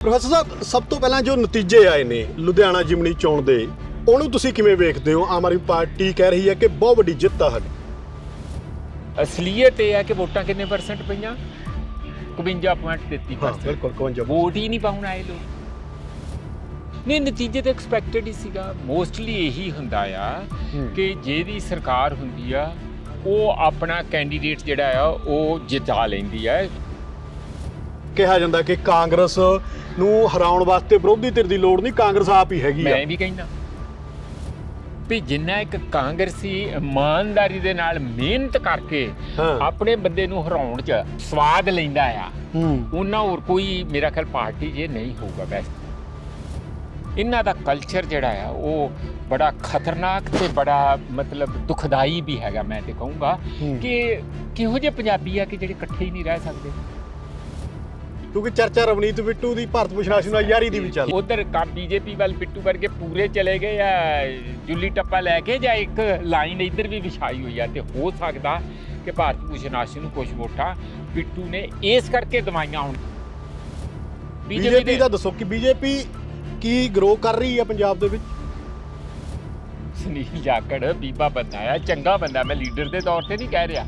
Professor ਸਾਹਿਬ ਸਭ ਤੋਂ ਪਹਿਲਾਂ ਜੋ ਨਤੀਜੇ ਆਏ ਨੇ ਲੁਧਿਆਣਾ ਜਿਮਣੀ ਚੋਣ ਦੇ ਉਹਨੂੰ ਤੁਸੀਂ ਕਿਵੇਂ ਵੇਖਦੇ ਹੋ? ਆਮ ਆਦਮੀ ਪਾਰਟੀ ਕਹਿ ਰਹੀ ਹੈ ਕਿ ਬਹੁਤ ਵੱਡੀ ਜਿੱਤ ਆ ਸਾਡੀ ਅਸਲੀਅਤ ਇਹ ਹੈ ਕਿ ਵੋਟਾਂ ਕਿੰਨੇ ਪਰਸੈਂਟ ਪਈਆਂ? 51.33% ਬਿਲਕੁਲ 51 ਵੋਟ ਹੀ ਨਹੀਂ ਪਾਉਣ ਆਏ ਲੋਕ। ਨਹੀਂ ਨਤੀਜੇ ਤਾਂ ਐਕਸਪੈਕਟਡ ਹੀ ਸੀਗਾ। ਮੋਸਟਲੀ ਇਹੀ ਹੁੰਦਾ ਆ ਹੂੰ। ਕਿ ਜਿਹਦੀ ਸਰਕਾਰ ਹੁੰਦੀ ਆ ਉਹ ਆਪਣਾ ਕੈਂਡੀਡੇਟ ਜਿਹੜਾ ਆ ਉਹ ਜਿਤਾ ਲੈਂਦੀ ਆ। ਕਿਹਾ ਜਾਂਦਾ ਕਿ ਕਾਂਗਰਸ ਨੂੰ ਹਰਾਉਣ ਵਾਸਤੇ ਵਿਰੋਧੀ ਧਿਰ ਦੀ ਲੋੜ ਨਹੀਂ ਕਾਂਗਰਸ ਆਪ ਹੀ ਹੈਗੀ ਆ। ਮੈਂ ਵੀ ਕਹਿੰਦਾ ਵੀ ਜਿੰਨਾ ਇੱਕ ਕਾਂਗਰਸੀ ਇਮਾਨਦਾਰੀ ਦੇ ਨਾਲ ਮਿਹਨਤ ਕਰਕੇ ਆਪਣੇ ਬੰਦੇ ਨੂੰ ਹਰਾਉਣ 'ਚ ਸਵਾਦ ਲੈਂਦਾ ਆ ਉਹਨਾਂ ਹੋਰ ਕੋਈ ਮੇਰਾ ਖਿਆਲ ਪਾਰਟੀ ਜੇ ਨਹੀਂ ਹੋਊਗਾ ਵੈਸੇ। ਇਹਨਾਂ ਦਾ ਕਲਚਰ ਜਿਹੜਾ ਆ ਉਹ ਬੜਾ ਖਤਰਨਾਕ ਤੇ ਬੜਾ ਮਤਲਬ ਦੁਖਦਾਈ ਵੀ ਹੈਗਾ ਮੈਂ ਤੇ ਕਹੂੰਗਾ। ਕਿ ਕਿਹੋ ਜਿਹੇ ਪੰਜਾਬੀ ਆ ਕਿ ਜਿਹੜੇ ਇਕੱਠੇ ਹੀ ਨਹੀਂ ਰਹਿ ਸਕਦੇ? ਕਿਉਂਕਿ ਚਰਚਾ ਰਵਨੀਤ ਬਿੱਟੂ ਦੀ ਭਾਰਤ ਭੂਸ਼ਣ ਆਸ਼ੂ ਨਾਲ ਯਾਰੀ ਦੀ ਵੀ ਚੱਲ ਉਧਰ ਕਾ ਬੀਜੇਪੀ ਵੱਲ ਪਿੱਟੂ ਵਰਗੇ ਪੂਰੇ ਚਲੇ ਗਏ ਆ ਜੁੱਲੀ ਟੱਪਾ ਲੈ ਕੇ ਜਾਂ ਇੱਕ ਲਾਈਨ ਇੱਧਰ ਵੀ ਵਿਛਾਈ ਹੋਈ ਆ ਤੇ ਹੋ ਸਕਦਾ ਕਿ ਭਾਰਤ ਭੂਸ਼ਣ ਆਸ਼ੂ ਨੂੰ ਕੁਝ ਵੋਟਾਂ ਪਿੱਟੂ ਨੇ ਇਸ ਕਰਕੇ ਦਵਾਈਆਂ ਹੁਣ। ਬੀਜੇਪੀ ਦਾ ਦੱਸੋ ਕਿ ਬੀਜੇਪੀ ਕੀ ਗਰੋ ਕਰ ਰਹੀ ਹੈ ਪੰਜਾਬ ਦੇ ਵਿੱਚ? ਸੁਨੀਲ ਜਾਖੜ ਬੀਬਾ ਬੰਦਾ ਆ ਚੰਗਾ ਬੰਦਾ ਮੈਂ ਲੀਡਰ ਦੇ ਤੌਰ ਤੇ ਨਹੀਂ ਕਹਿ ਰਿਹਾ।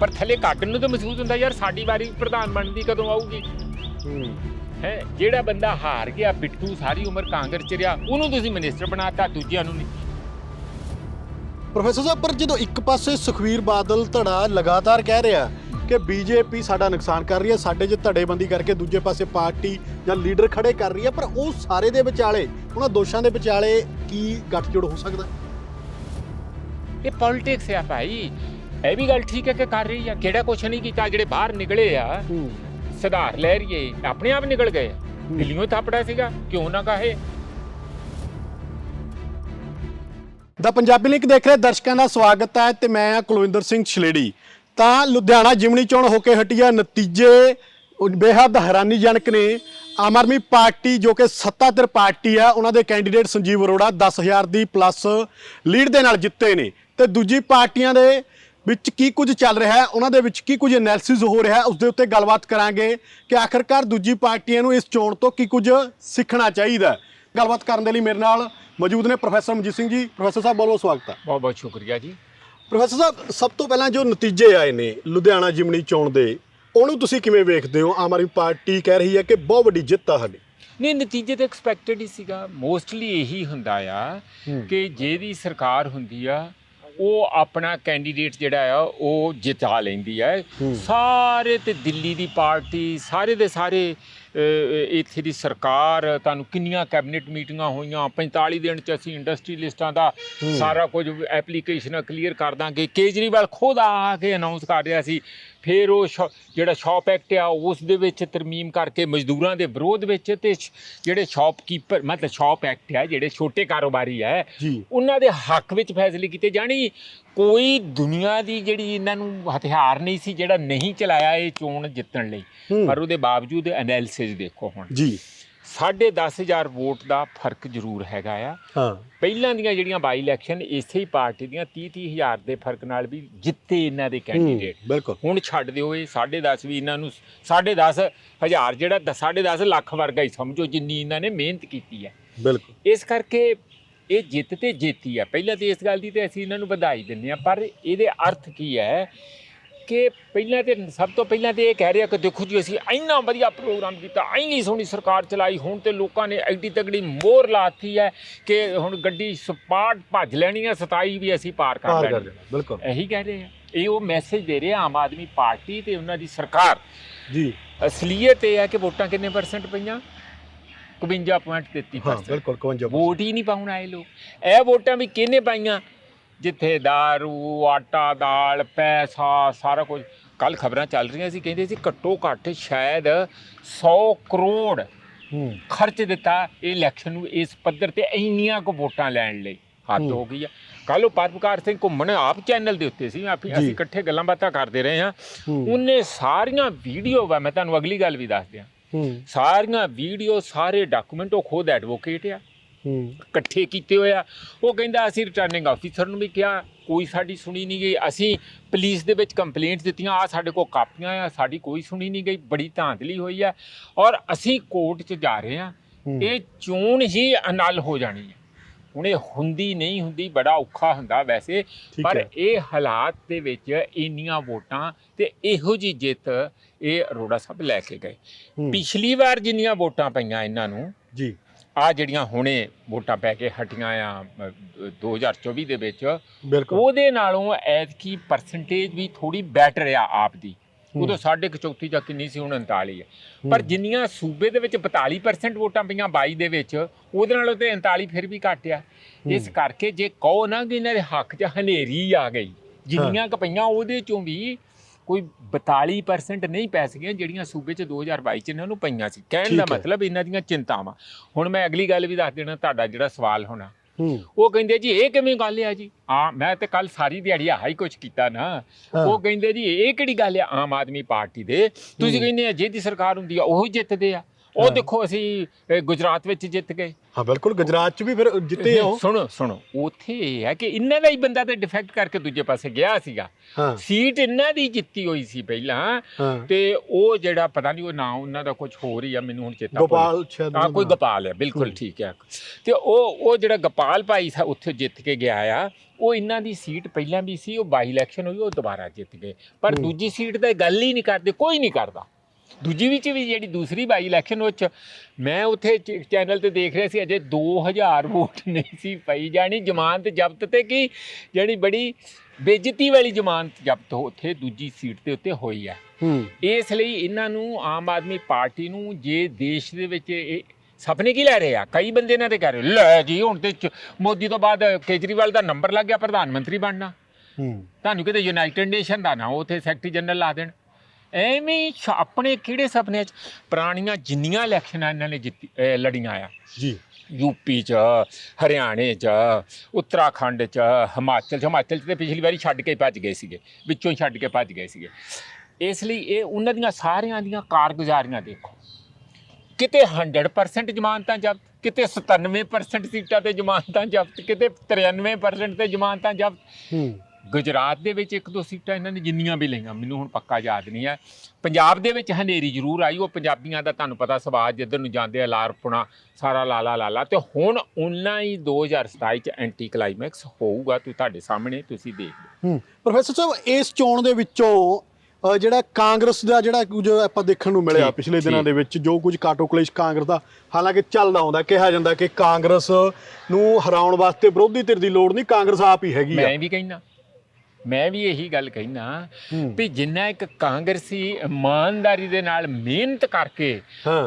ਪਰ ਥੱਲੇ ਕੱਟ ਨੂੰ ਤਾਂ ਮਹਿਸੂਸ ਹੁੰਦਾ ਯਾਰ ਸਾਡੀ ਵਾਰੀ ਪ੍ਰਧਾਨ ਬਣਨ ਦੀ ਕਦੋਂ ਆਊਗੀ? ਹੂੰ ਹੈ ਜਿਹੜਾ ਬੰਦਾ ਹਾਰ ਗਿਆ ਬਿੱਟੂ ਸਾਰੀ ਉਮਰ ਕਾਂਗਰਸ ਚ ਰਿਹਾ ਉਹਨੂੰ ਤੁਸੀਂ ਮਿਨਿਸਟਰ ਬਣਾਤਾ ਦੂਜਿਆਂ ਨੂੰ ਨਹੀਂ। ਪ੍ਰੋਫੈਸਰ ਸਾਹਿਬ ਪਰ ਜਦੋਂ ਇੱਕ ਪਾਸੇ ਸੁਖਵੀਰ ਬਾਦਲ ਧੜਾ ਲਗਾਤਾਰ ਕਹਿ ਰਿਹਾ ਕਿ ਬੀਜੇਪੀ ਸਾਡਾ ਨੁਕਸਾਨ ਕਰ ਰਹੀ ਹੈ ਸਾਡੇ 'ਚ ਧੜੇਬੰਦੀ ਕਰਕੇ ਦੂਜੇ ਪਾਸੇ ਪਾਰਟੀ ਜਾਂ ਲੀਡਰ ਖੜੇ ਕਰ ਰਹੀ ਹੈ ਪਰ ਉਹ ਸਾਰੇ ਦੇ ਵਿਚਾਲੇ ਉਹਨਾਂ ਦੋਸ਼ਾਂ ਦੇ ਵਿਚਾਲੇ ਕੀ ਗੱਠਜੋੜ ਹੋ ਸਕਦਾ? ਇਹ ਪੋਲਿਟਿਕਸ ਆ ਭਾਈ। ਇਹ ਵੀ ਗੱਲ ਠੀਕ ਹੈ ਕਿ ਕਰ ਰਹੀ ਆ ਕਿਹੜਾ ਕੁਛ ਨਹੀਂ ਕੀਤਾ ਜਿਹੜੇ ਬਾਹਰ ਨਿਕਲੇ ਆ ਹੂੰ। ਸੁਧਾਰ ਲੈ ਆਪਣੇ ਆਪ ਨਿਕਲ ਗਏ। ਦਿੱਲੀੋਂ ਥਾਪੜਾ ਸੀਗਾ, ਕਿਉਂ ਨਾ ਕਹੇ? ਦਾ ਪੰਜਾਬੀ ਲਿੰਕ ਦੇਖ ਰਹੇ ਦਰਸ਼ਕਾਂ ਦਾ ਸਵਾਗਤ ਹੈ ਤੇ ਮੈਂ ਹਾਂ ਕੁਲਵਿੰਦਰ ਸਿੰਘ ਛਲੇੜੀ। ਤਾਂ ਲੁਧਿਆਣਾ ਜਿਮਣੀ ਚੋਣ ਹੋ ਕੇ ਹਟੀ ਹੈ ਨਤੀਜੇ ਬੇਹੱਦ ਹੈਰਾਨੀਜਨਕ ਨੇ। ਆਮ ਆਦਮੀ ਪਾਰਟੀ ਜੋ ਕਿ ਸੱਤਾਧਰ ਪਾਰਟੀ ਆ, ਉਹਨਾਂ ਦੇ ਕੈਂਡੀਡੇਟ ਸੰਜੀਵ ਅਰੋੜਾ 10000 ਦੀ ਪਲੱਸ ਲੀਡ ਦੇ ਨਾਲ ਜਿੱਤੇ ਨੇ। ਤੇ ਦੂਜੀ ਪਾਰਟੀਆਂ ਦੇ ਵਿੱਚ ਕੀ ਕੁਝ ਚੱਲ ਰਿਹਾ ਹੈ ਉਹਨਾਂ ਦੇ ਵਿੱਚ ਕੀ ਕੁਝ ਐਨਾਲਿਸਿਸ ਹੋ ਰਿਹਾ ਹੈ ਉਸ ਦੇ ਉੱਤੇ ਗੱਲਬਾਤ ਕਰਾਂਗੇ ਕਿ ਆਖਰਕਾਰ ਦੂਜੀ ਪਾਰਟੀਆਂ ਨੂੰ ਇਸ ਚੋਣ ਤੋਂ ਕੀ ਕੁਝ ਸਿੱਖਣਾ ਚਾਹੀਦਾ। ਗੱਲਬਾਤ ਕਰਨ ਦੇ ਲਈ ਮੇਰੇ ਨਾਲ ਮੌਜੂਦ ਨੇ ਪ੍ਰੋਫੈਸਰ ਮਨਜੀਤ ਸਿੰਘ ਜੀ। ਪ੍ਰੋਫੈਸਰ ਸਾਹਿਬ ਬਹੁਤ ਬਹੁਤ ਸਵਾਗਤ ਹੈ। ਬਹੁਤ ਬਹੁਤ ਸ਼ੁਕਰੀਆ ਜੀ। ਪ੍ਰੋਫੈਸਰ ਸਾਹਿਬ ਸਭ ਤੋਂ ਪਹਿਲਾਂ ਜੋ ਨਤੀਜੇ ਆਏ ਨੇ ਲੁਧਿਆਣਾ ਜਿਮਣੀ ਚੋਣ ਦੇ ਉਹਨੂੰ ਤੁਸੀਂ ਕਿਵੇਂ ਵੇਖਦੇ ਹੋ? ਆਮ ਆਦਮੀ ਪਾਰਟੀ ਕਹਿ ਰਹੀ ਹੈ ਕਿ ਬਹੁਤ ਵੱਡੀ ਜਿੱਤ ਆ ਸਾਡੀ ਨਹੀਂ ਨਤੀਜੇ ਤਾਂ ਐਕਸਪੈਕਟਡ ਹੀ ਸੀਗਾ। ਮੋਸਟਲੀ ਇਹੀ ਹੁੰਦਾ ਆ। ਕਿ ਜਿਹਦੀ ਸਰਕਾਰ ਹੁੰਦੀ ਆ ਉਹ ਆਪਣਾ ਕੈਂਡੀਡੇਟ ਜਿਹੜਾ ਆ ਉਹ ਜਿਤਾ ਲੈਂਦੀ ਹੂੰ। ਸਾਰੇ ਤੇ ਦਿੱਲੀ ਦੀ ਪਾਰਟੀ ਸਾਰੇ ਦੇ ਸਾਰੇ ਇੱਥੇ ਦੀ ਸਰਕਾਰ ਤੁਹਾਨੂੰ ਕਿੰਨੀਆਂ ਕੈਬਨਿਟ ਮੀਟਿੰਗਾਂ ਹੋਈਆਂ? 45 ਦਿਨ ਚ ਅਸੀਂ ਇੰਡਸਟਰੀ ਲਿਸਟਾਂ ਦਾ। ਸਾਰਾ ਕੁਝ ਐਪਲੀਕੇਸ਼ਨਾਂ ਕਲੀਅਰ ਕਰ ਦਾਂਗੇ। ਕੇਜਰੀਵਾਲ ਖੁਦ ਆ ਕੇ ਅਨਾਉਂਸ ਕਰ ਰਿਹਾ ਸੀ। ਫਿਰ ਉਹ ਜਿਹੜਾ ਸ਼ਾਪ ਐਕਟ ਆ ਉਸ ਦੇ ਵਿੱਚ ਤਰਮੀਮ ਕਰਕੇ ਮਜ਼ਦੂਰਾਂ ਦੇ ਵਿਰੋਧ ਵਿੱਚ ਤੇ ਜਿਹੜੇ ਸ਼ਾਪਕੀਪਰ ਮਤਲਬ ਸ਼ਾਪ ਐਕਟ ਆ ਜਿਹੜੇ ਛੋਟੇ ਕਾਰੋਬਾਰੀ ਹੈ ਜੀ। ਉਹਨਾਂ ਦੇ ਹੱਕ ਵਿੱਚ ਫੈਸਲੇ ਕੀਤੇ ਜਾਣੀ। ਕੋਈ ਦੁਨੀਆ ਦੀ ਜਿਹੜੀ ਇਹਨਾਂ ਨੂੰ ਹਥਿਆਰ ਨਹੀਂ ਸੀ ਜਿਹੜਾ ਨਹੀਂ ਚਲਾਇਆ ਇਹ ਚੋਣ ਜਿੱਤਣ ਲਈ। ਪਰ ਉਹਦੇ ਬਾਵਜੂਦ ਐਨਾਲਿਸਿਸ ਦੇਖੋ ਹੁਣ। ਜੀ। ਸਾਢੇ ਦਸ ਹਜ਼ਾਰ ਵੋਟ ਦਾ ਫ਼ਰਕ ਜ਼ਰੂਰ ਹੈਗਾ ਆ। ਹਾਂ। ਪਹਿਲਾਂ ਦੀਆਂ ਜਿਹੜੀਆਂ ਬਾਈ ਇਲੈਕਸ਼ਨ ਇਸੇ ਹੀ ਪਾਰਟੀ ਦੀਆਂ 30 30 ਹਜ਼ਾਰ ਦੇ ਫ਼ਰਕ ਨਾਲ ਵੀ ਜਿੱਤੇ ਇਹਨਾਂ ਦੇ ਕੈਂਡੀਡੇਟ ਬਿਲਕੁਲ। ਹੁਣ ਛੱਡ ਦਿਓ ਇਹ 10.5 ਵੀ ਇਹਨਾਂ ਨੂੰ 10.5 ਹਜ਼ਾਰ ਜਿਹੜਾ 10.5 ਲੱਖ ਵਰਗਾ ਹੀ ਸਮਝੋ ਜਿੰਨੀ ਇਹਨਾਂ ਨੇ ਮਿਹਨਤ ਕੀਤੀ ਹੈ। ਬਿਲਕੁਲ। ਇਸ ਕਰਕੇ ਇਹ ਜਿੱਤ ਤੇ ਜੇਤੀ ਆ। ਪਹਿਲਾਂ ਤੇ ਇਸ ਗੱਲ ਦੀ ਤੇ ਅਸੀਂ ਇਹਨਾਂ ਨੂੰ ਵਧਾਈ ਦਿੰਦੇ ਆ ਪਰ ਇਹਦੇ ਅਰਥ ਕੀ ਹੈ ਕਿ ਪਹਿਲਾਂ ਤੇ ਸਭ ਤੋਂ ਪਹਿਲਾਂ ਤੇ ਇਹ ਕਹਿ ਰਿਹਾ ਕਿ ਦੇਖੋ ਜੀ ਅਸੀਂ ਇੰਨਾ ਵਧੀਆ ਪ੍ਰੋਗਰਾਮ ਕੀਤਾ ਇੰਨੀ ਸੋਹਣੀ ਸਰਕਾਰ ਚਲਾਈ ਹੁਣ ਤੇ ਲੋਕਾਂ ਨੇ ਐਡੀ ਤਗੜੀ ਮੋਹਰ ਲਾਤੀ ਹੈ ਕਿ ਹੁਣ ਗੱਡੀ ਸਪਾਟ ਭੱਜ ਲੈਣੀ ਆ 27 ਵੀ ਅਸੀਂ ਪਾਰ ਕਰ ਲੈਣੀ ਬਿਲਕੁਲ। ਇਹੀ ਕਹਿ ਰਹੇ ਆ। ਇਹ ਉਹ ਮੈਸੇਜ ਦੇ ਰਹੇ ਆਮ ਆਦਮੀ ਪਾਰਟੀ ਤੇ ਉਹਨਾਂ ਦੀ ਸਰਕਾਰ। ਜੀ। ਅਸਲੀਅਤ ਇਹ ਹੈ ਕਿ ਵੋਟਾਂ ਕਿੰਨੇ ਪਰਸੈਂਟ ਪਈਆਂ? 51.33% ਹਾਂ ਬਿਲਕੁਲ 51 ਵੋਟ ਹੀ ਨਹੀਂ ਪਾਉਣ ਆਏ ਲੋਕ। ਇਹ ਵੋਟਾਂ ਵੀ ਕਿਹਨੇ ਪਾਈਆਂ? ਜਿੱਥੇ ਦਾਰੂ ਆਟਾ ਦਾਲ ਪੈਸਾ ਸਾਰਾ ਕੁਝ। ਕੱਲ ਖਬਰਾਂ ਚੱਲ ਰਹੀਆਂ ਸੀ ਕਹਿੰਦੇ ਸੀ ਘੱਟੋ ਘੱਟ ਸ਼ਾਇਦ 100 ਕਰੋੜ ਖਰਚ ਦਿੱਤਾ ਇਹ ਇਲੈਕਸ਼ਨ ਨੂੰ ਇਸ ਪੱਧਰ ਤੇ ਇੰਨੀਆਂ ਕੁ ਵੋਟਾਂ ਲੈਣ ਲਈ। ਹੱਦ ਹੂੰ। ਗਈ ਆ। ਕੱਲ ਉਹ ਪਰਮਕਾਰ ਸਿੰਘ ਘੁੰਮਣ ਆਪ ਚੈਨਲ ਦੇ ਉੱਤੇ ਸੀ। ਆਪੀ-। ਅਸੀਂ ਇਕੱਠੇ ਗੱਲਾਂ ਬਾਤਾਂ ਕਰਦੇ ਰਹੇ ਹਾਂ। ਉਹਨੇ ਸਾਰੀਆਂ ਵੀਡੀਓ ਵਾ ਮੈਂ ਤੁਹਾਨੂੰ ਅਗਲੀ ਗੱਲ ਵੀ ਦੱਸ ਦਿਆਂ। ਸਾਰੀਆਂ ਵੀਡੀਓ ਸਾਰੇ ਡਾਕੂਮੈਂਟ ਉਹ ਖੁਦ ਐਡਵੋਕੇਟ ਆ। ਹੂੰ। ਇਕੱਠੇ ਕੀਤੇ ਹੋਏ ਆ। ਉਹ ਕਹਿੰਦਾ ਅਸੀਂ ਰਿਟਰਨਿੰਗ ਆਫੀਸਰ ਨੂੰ ਵੀ ਕਿਹਾ ਕੋਈ ਸਾਡੀ ਸੁਣੀ ਨਹੀਂ ਗਈ। ਅਸੀਂ ਪੁਲਿਸ ਦੇ ਵਿੱਚ ਕੰਪਲੇਂਟ ਦਿੱਤੀਆਂ ਆ ਸਾਡੇ ਕੋਲ ਕਾਪੀਆਂ ਆ ਸਾਡੀ ਕੋਈ ਸੁਣੀ ਨਹੀਂ ਗਈ ਬੜੀ ਧਾਂਦਲੀ ਹੋਈ ਆ। ਔਰ ਅਸੀਂ ਕੋਰਟ 'ਚ ਜਾ ਰਹੇ ਆ। ਇਹ ਚੋਣ ਹੀ ਅਨਲ ਹੋ ਜਾਣੀ ਹੈ ਹੁਣ ਇਹ ਹੁੰਦੀ ਨਹੀਂ ਹੁੰਦੀ ਬੜਾ ਔਖਾ ਹੁੰਦਾ ਵੈਸੇ ਪਰ। ਇਹ ਹਾਲਾਤ ਦੇ ਵਿੱਚ ਇੰਨੀਆਂ ਵੋਟਾਂ ਤੇ ਇਹੋ ਜੀ ਜਿੱਤ ਇਹ ਅਰੋੜਾ ਸਾਹਿਬ ਲੈ ਕੇ ਗਏ। ਪਿਛਲੀ ਵਾਰ ਜਿੰਨੀਆਂ ਵੋਟਾਂ ਪਈਆਂ ਇਹਨਾਂ ਨੂੰ ਜੀ ਆ ਜਿਹੜੀਆਂ ਹੁਣੇ ਵੋਟਾਂ ਪੈ ਕੇ ਹਟੀਆਂ ਆ ਅ, 2024 ਦੇ ਵਿੱਚ ਉਹਦੇ ਨਾਲੋਂ ਐਤਕੀ ਪਰਸੈਂਟੇਜ ਵੀ ਥੋੜੀ ਬੈਟਰ ਆ ਆਪ ਦੀ। ਉਦੋਂ ਸਾਢੇ ਕੁ ਚੌਥੀ ਜਾਂ ਕਿੰਨੀ ਸੀ ਹੁਣ 39 ਹੈ। ਪਰ ਜਿੰਨੀਆਂ ਸੂਬੇ ਦੇ ਵਿੱਚ 42% ਵੋਟਾਂ ਪਈਆਂ 22 ਦੇ ਵਿੱਚ ਉਹਦੇ ਨਾਲੋਂ ਤੇ 39 ਫਿਰ ਵੀ ਘੱਟ ਆ। ਇਸ ਕਰਕੇ ਜੇ ਕਹੋ ਨਾ ਕਿ ਇਹਨਾਂ ਦੇ ਹੱਕ 'ਚ ਹਨੇਰੀ ਆ ਗਈ ਜਿੰਨੀਆਂ ਕ ਪਈਆਂ ਉਹਦੇ ਚੋਂ ਵੀ ਕੋਈ 42% ਨਹੀਂ ਪੈ ਸਕੀਆਂ ਜਿਹੜੀਆਂ ਸੂਬੇ 'ਚ 2022 'ਚ ਇਹਨਾਂ ਨੂੰ ਪਈਆਂ ਸੀ। ਕਹਿਣ ਦਾ। ਮਤਲਬ ਇਹਨਾਂ ਦੀਆਂ ਚਿੰਤਾਵਾਂ। ਹੁਣ ਮੈਂ ਅਗਲੀ ਗੱਲ ਵੀ ਦੱਸ ਦੇਣਾ ਤੁਹਾਡਾ ਜਿਹੜਾ ਸਵਾਲ ਹੋਣਾ। ਉਹ ਕਹਿੰਦੇ ਜੀ ਇਹ ਕਿਵੇਂ ਗੱਲ ਆ ਜੀ? ਆ ਮੈਂ ਤੇ ਕੱਲ ਸਾਰੀ ਦਿਹਾੜੀ ਆਹ ਹੀ ਕੁਝ ਕੀਤਾ ਨਾ। ਉਹ ਕਹਿੰਦੇ ਜੀ ਇਹ ਕਿਹੜੀ ਗੱਲ ਆ? ਆਮ ਆਦਮੀ ਪਾਰਟੀ ਦੇ। ਤੁਸੀਂ ਕਹਿੰਦੇ ਆ ਜਿਹਦੀ ਸਰਕਾਰ ਹੁੰਦੀ ਆ ਉਹ ਹੀ ਜਿੱਤਦੇ ਆ। ਉਹ। ਦੇਖੋ ਅਸੀਂ ਅ, ਗੁਜਰਾਤ ਵਿੱਚ ਜਿੱਤ ਗਏ। ਹਾਂ ਬਿਲਕੁਲ ਗੁਜਰਾਤ ਚ ਵੀ ਫਿਰ ਜਿੱਤੇ ਆ ਉਹ। ਸੁਣੋ ਸੁਣੋ ਉੱਥੇ ਇਹ ਹੈ ਕਿ ਇਹਨਾਂ ਦਾ ਹੀ ਬੰਦਾ ਤੇ ਡਿਫੈਕਟ ਕਰਕੇ ਦੂਜੇ ਪਾਸੇ ਗਿਆ ਸੀਗਾ। ਹਾਂ। ਸੀਟ ਇਹਨਾਂ ਦੀ ਜਿੱਤੀ ਹੋਈ ਸੀ ਪਹਿਲਾਂ ਹਾਂ। ਤੇ ਉਹ ਜਿਹੜਾ ਪਤਾ ਨਹੀਂ ਉਹ ਨਾਂ ਉਹਨਾਂ ਦਾ ਕੁਝ ਹੋਰ ਹੀ ਆ ਮੈਨੂੰ ਹੁਣ ਚੇਤਾ ਭੁੱਲ ਗੋਪਾਲ ਸ਼ਾਇਦ ਹਾਂ ਕੋਈ ਗੋਪਾਲ ਹੈ ਬਿਲਕੁਲ। ਠੀਕ ਹੈ ਤੇ ਉਹ ਉਹ ਜਿਹੜਾ ਗੋਪਾਲ ਭਾਈ ਸੀ ਉੱਥੇ ਜਿੱਤ ਕੇ ਗਿਆ ਆ ਉਹ ਇਹਨਾਂ ਦੀ ਸੀਟ ਪਹਿਲਾਂ ਵੀ ਸੀ ਉਹ ਬਾਈ ਇਲੈਕਸ਼ਨ ਹੋਈ ਉਹ ਦੁਬਾਰਾ ਜਿੱਤ ਗਏ। ਪਰ। ਦੂਜੀ ਸੀਟ ਦਾ ਗੱਲ ਹੀ ਨਹੀਂ ਕਰਦੇ ਕੋਈ ਨਹੀਂ ਕਰਦਾ। ਦੂਜੀ ਵਿੱਚ ਵੀ ਜਿਹੜੀ ਦੂਸਰੀ ਬਾਈ ਇਲੈਕਸ਼ਨ ਉਹ ਚ ਮੈਂ ਉੱਥੇ ਚੈਨਲ ਤੇ ਦੇਖ ਰਿਹਾ ਸੀ ਅਜੇ 2000 ਵੋਟ ਨਹੀਂ ਸੀ ਪਈ ਜਾਣੀ। ਜ਼ਮਾਨਤ ਜ਼ਬਤ ਤੇ ਕੀ? ਜਿਹੜੀ ਬੜੀ ਬੇਇੱਜ਼ਤੀ ਵਾਲੀ ਜ਼ਮਾਨਤ ਜ਼ਬਤ ਉੱਥੇ ਦੂਜੀ ਸੀਟ ਦੇ ਉੱਤੇ ਹੋਈ ਆ। ਹੂੰ। ਇਸ ਲਈ ਇਹਨਾਂ ਨੂੰ ਆਮ ਆਦਮੀ ਪਾਰਟੀ ਨੂੰ ਜੇ ਦੇਸ਼ ਦੇ ਵਿੱਚ ਇਹ ਸੁਪਨੇ ਕੀ ਲੈ ਰਹੇ ਆ? ਕਈ ਬੰਦੇ ਇਹਨਾਂ ਦੇ ਕਹਿ ਰਹੇ ਲੈ ਜੀ ਹੁਣ ਤੇ ਮੋਦੀ ਤੋਂ ਬਾਅਦ ਕੇਜਰੀਵਾਲ ਦਾ ਨੰਬਰ ਲੱਗ ਗਿਆ ਪ੍ਰਧਾਨ ਮੰਤਰੀ ਬਣਨਾ। ਹੂੰ। ਤੁਹਾਨੂੰ ਕਿਤੇ ਯੂਨਾਈਟਿਡ ਨੇਸ਼ਨ ਦਾ ਨਾ ਉਥੇ ਸੈਕਟਰੀ ਜਨਰਲ ਲਾ ਦੇਣ। ਐਵੇਂ ਆਪਣੇ ਕਿਹੜੇ ਸੁਪਨੇ ਚ ਪੁਰਾਣੀਆਂ ਜਿੰਨੀਆਂ ਇਲੈਕਸ਼ਨਾਂ ਇਹਨਾਂ ਨੇ ਜਿੱਤੀ ਅਹ ਲੜੀਆਂ ਆ। ਜੀ। ਯੂਪੀ ਚ ਹਰਿਆਣੇ ਚ ਉੱਤਰਾਖੰਡ ਚ ਹਿਮਾਚਲ ਚ। ਹਿਮਾਚਲ ਚ ਤੇ ਪਿਛਲੀ ਵਾਰੀ ਛੱਡ ਕੇ ਭੱਜ ਗਏ ਸੀਗੇ। ਵਿੱਚੋਂ ਹੀ ਛੱਡ ਕੇ ਭੱਜ ਗਏ ਸੀਗੇ। ਇਸ ਲਈ ਇਹ ਉਹਨਾਂ ਦੀਆਂ ਸਾਰਿਆਂ ਦੀਆਂ ਕਾਰਗੁਜ਼ਾਰੀਆਂ ਦੇਖੋ। ਕਿਤੇ 100% ਜ਼ਮਾਨਤਾਂ ਜ਼ਬਤ ਕਿਤੇ 97% ਸੀਟਾਂ ਤੇ ਜ਼ਮਾਨਤਾਂ ਜ਼ਬਤ ਕਿਤੇ 93% ਤੇ ਜ਼ਮਾਨਤਾਂ ਜ਼ਬਤ। ਗੁਜਰਾਤ ਦੇ ਵਿੱਚ ਇੱਕ ਦੋ ਸੀਟਾਂ ਇਹਨਾਂ ਨੇ ਜਿੰਨੀਆਂ ਵੀ ਲਈਆਂ ਮੈਨੂੰ ਹੁਣ ਪੱਕਾ ਯਾਦ ਨਹੀਂ ਹੈ। ਪੰਜਾਬ ਦੇ ਵਿੱਚ ਹਨੇਰੀ ਜ਼ਰੂਰ ਆਈ ਉਹ ਪੰਜਾਬੀਆਂ ਦਾ ਤੁਹਾਨੂੰ ਪਤਾ ਸਵਾਦ ਜਿੱਧਰ ਨੂੰ ਜਾਂਦੇ ਆ ਲਾਰਪੁਣਾ ਸਾਰਾ ਲਾਲਾ ਲਾਲਾ। ਤੇ ਹੁਣ ਉਹਨਾਂ ਹੀ 2027 ਚ ਐਂਟੀ ਕਲਾਈਮੈਕਸ ਹੋਊਗਾ ਤੁਸੀਂ ਤੁਹਾਡੇ ਸਾਹਮਣੇ ਤੁਸੀਂ ਦੇਖ ਲਓ। ਪ੍ਰੋਫੈਸਰ ਸਾਹਿਬ ਇਸ ਚੋਣ ਦੇ ਵਿੱਚੋਂ ਜਿਹੜਾ ਕਾਂਗਰਸ ਦਾ ਜਿਹੜਾ ਕੁਝ ਆਪਾਂ ਦੇਖਣ ਨੂੰ ਮਿਲਿਆ ਪਿਛਲੇ ਦਿਨਾਂ। ਦੇ ਵਿੱਚ ਜੋ ਕੁਝ ਕਾਟੋ ਕਲੇਸ਼ ਕਾਂਗਰਸ ਦਾ ਹਾਲਾਂਕਿ ਚੱਲਦਾ ਹੁੰਦਾ ਕਿਹਾ ਜਾਂਦਾ ਕਿ ਕਾਂਗਰਸ ਨੂੰ ਹਰਾਉਣ ਵਾਸਤੇ ਵਿਰੋਧੀ ਧਿਰ ਦੀ ਲੋੜ ਨਹੀਂ ਕਾਂਗਰਸ ਆਪ ਹੀ ਹੈਗੀ ਆ। ਮੈਂ ਵੀ ਕਹਿਣਾ ਮੈਂ ਵੀ ਇਹੀ ਗੱਲ ਕਹਿਣਾ। ਵੀ ਜਿੰਨਾ ਇੱਕ ਕਾਂਗਰਸੀ ਇਮਾਨਦਾਰੀ ਦੇ ਨਾਲ ਮਿਹਨਤ ਕਰਕੇ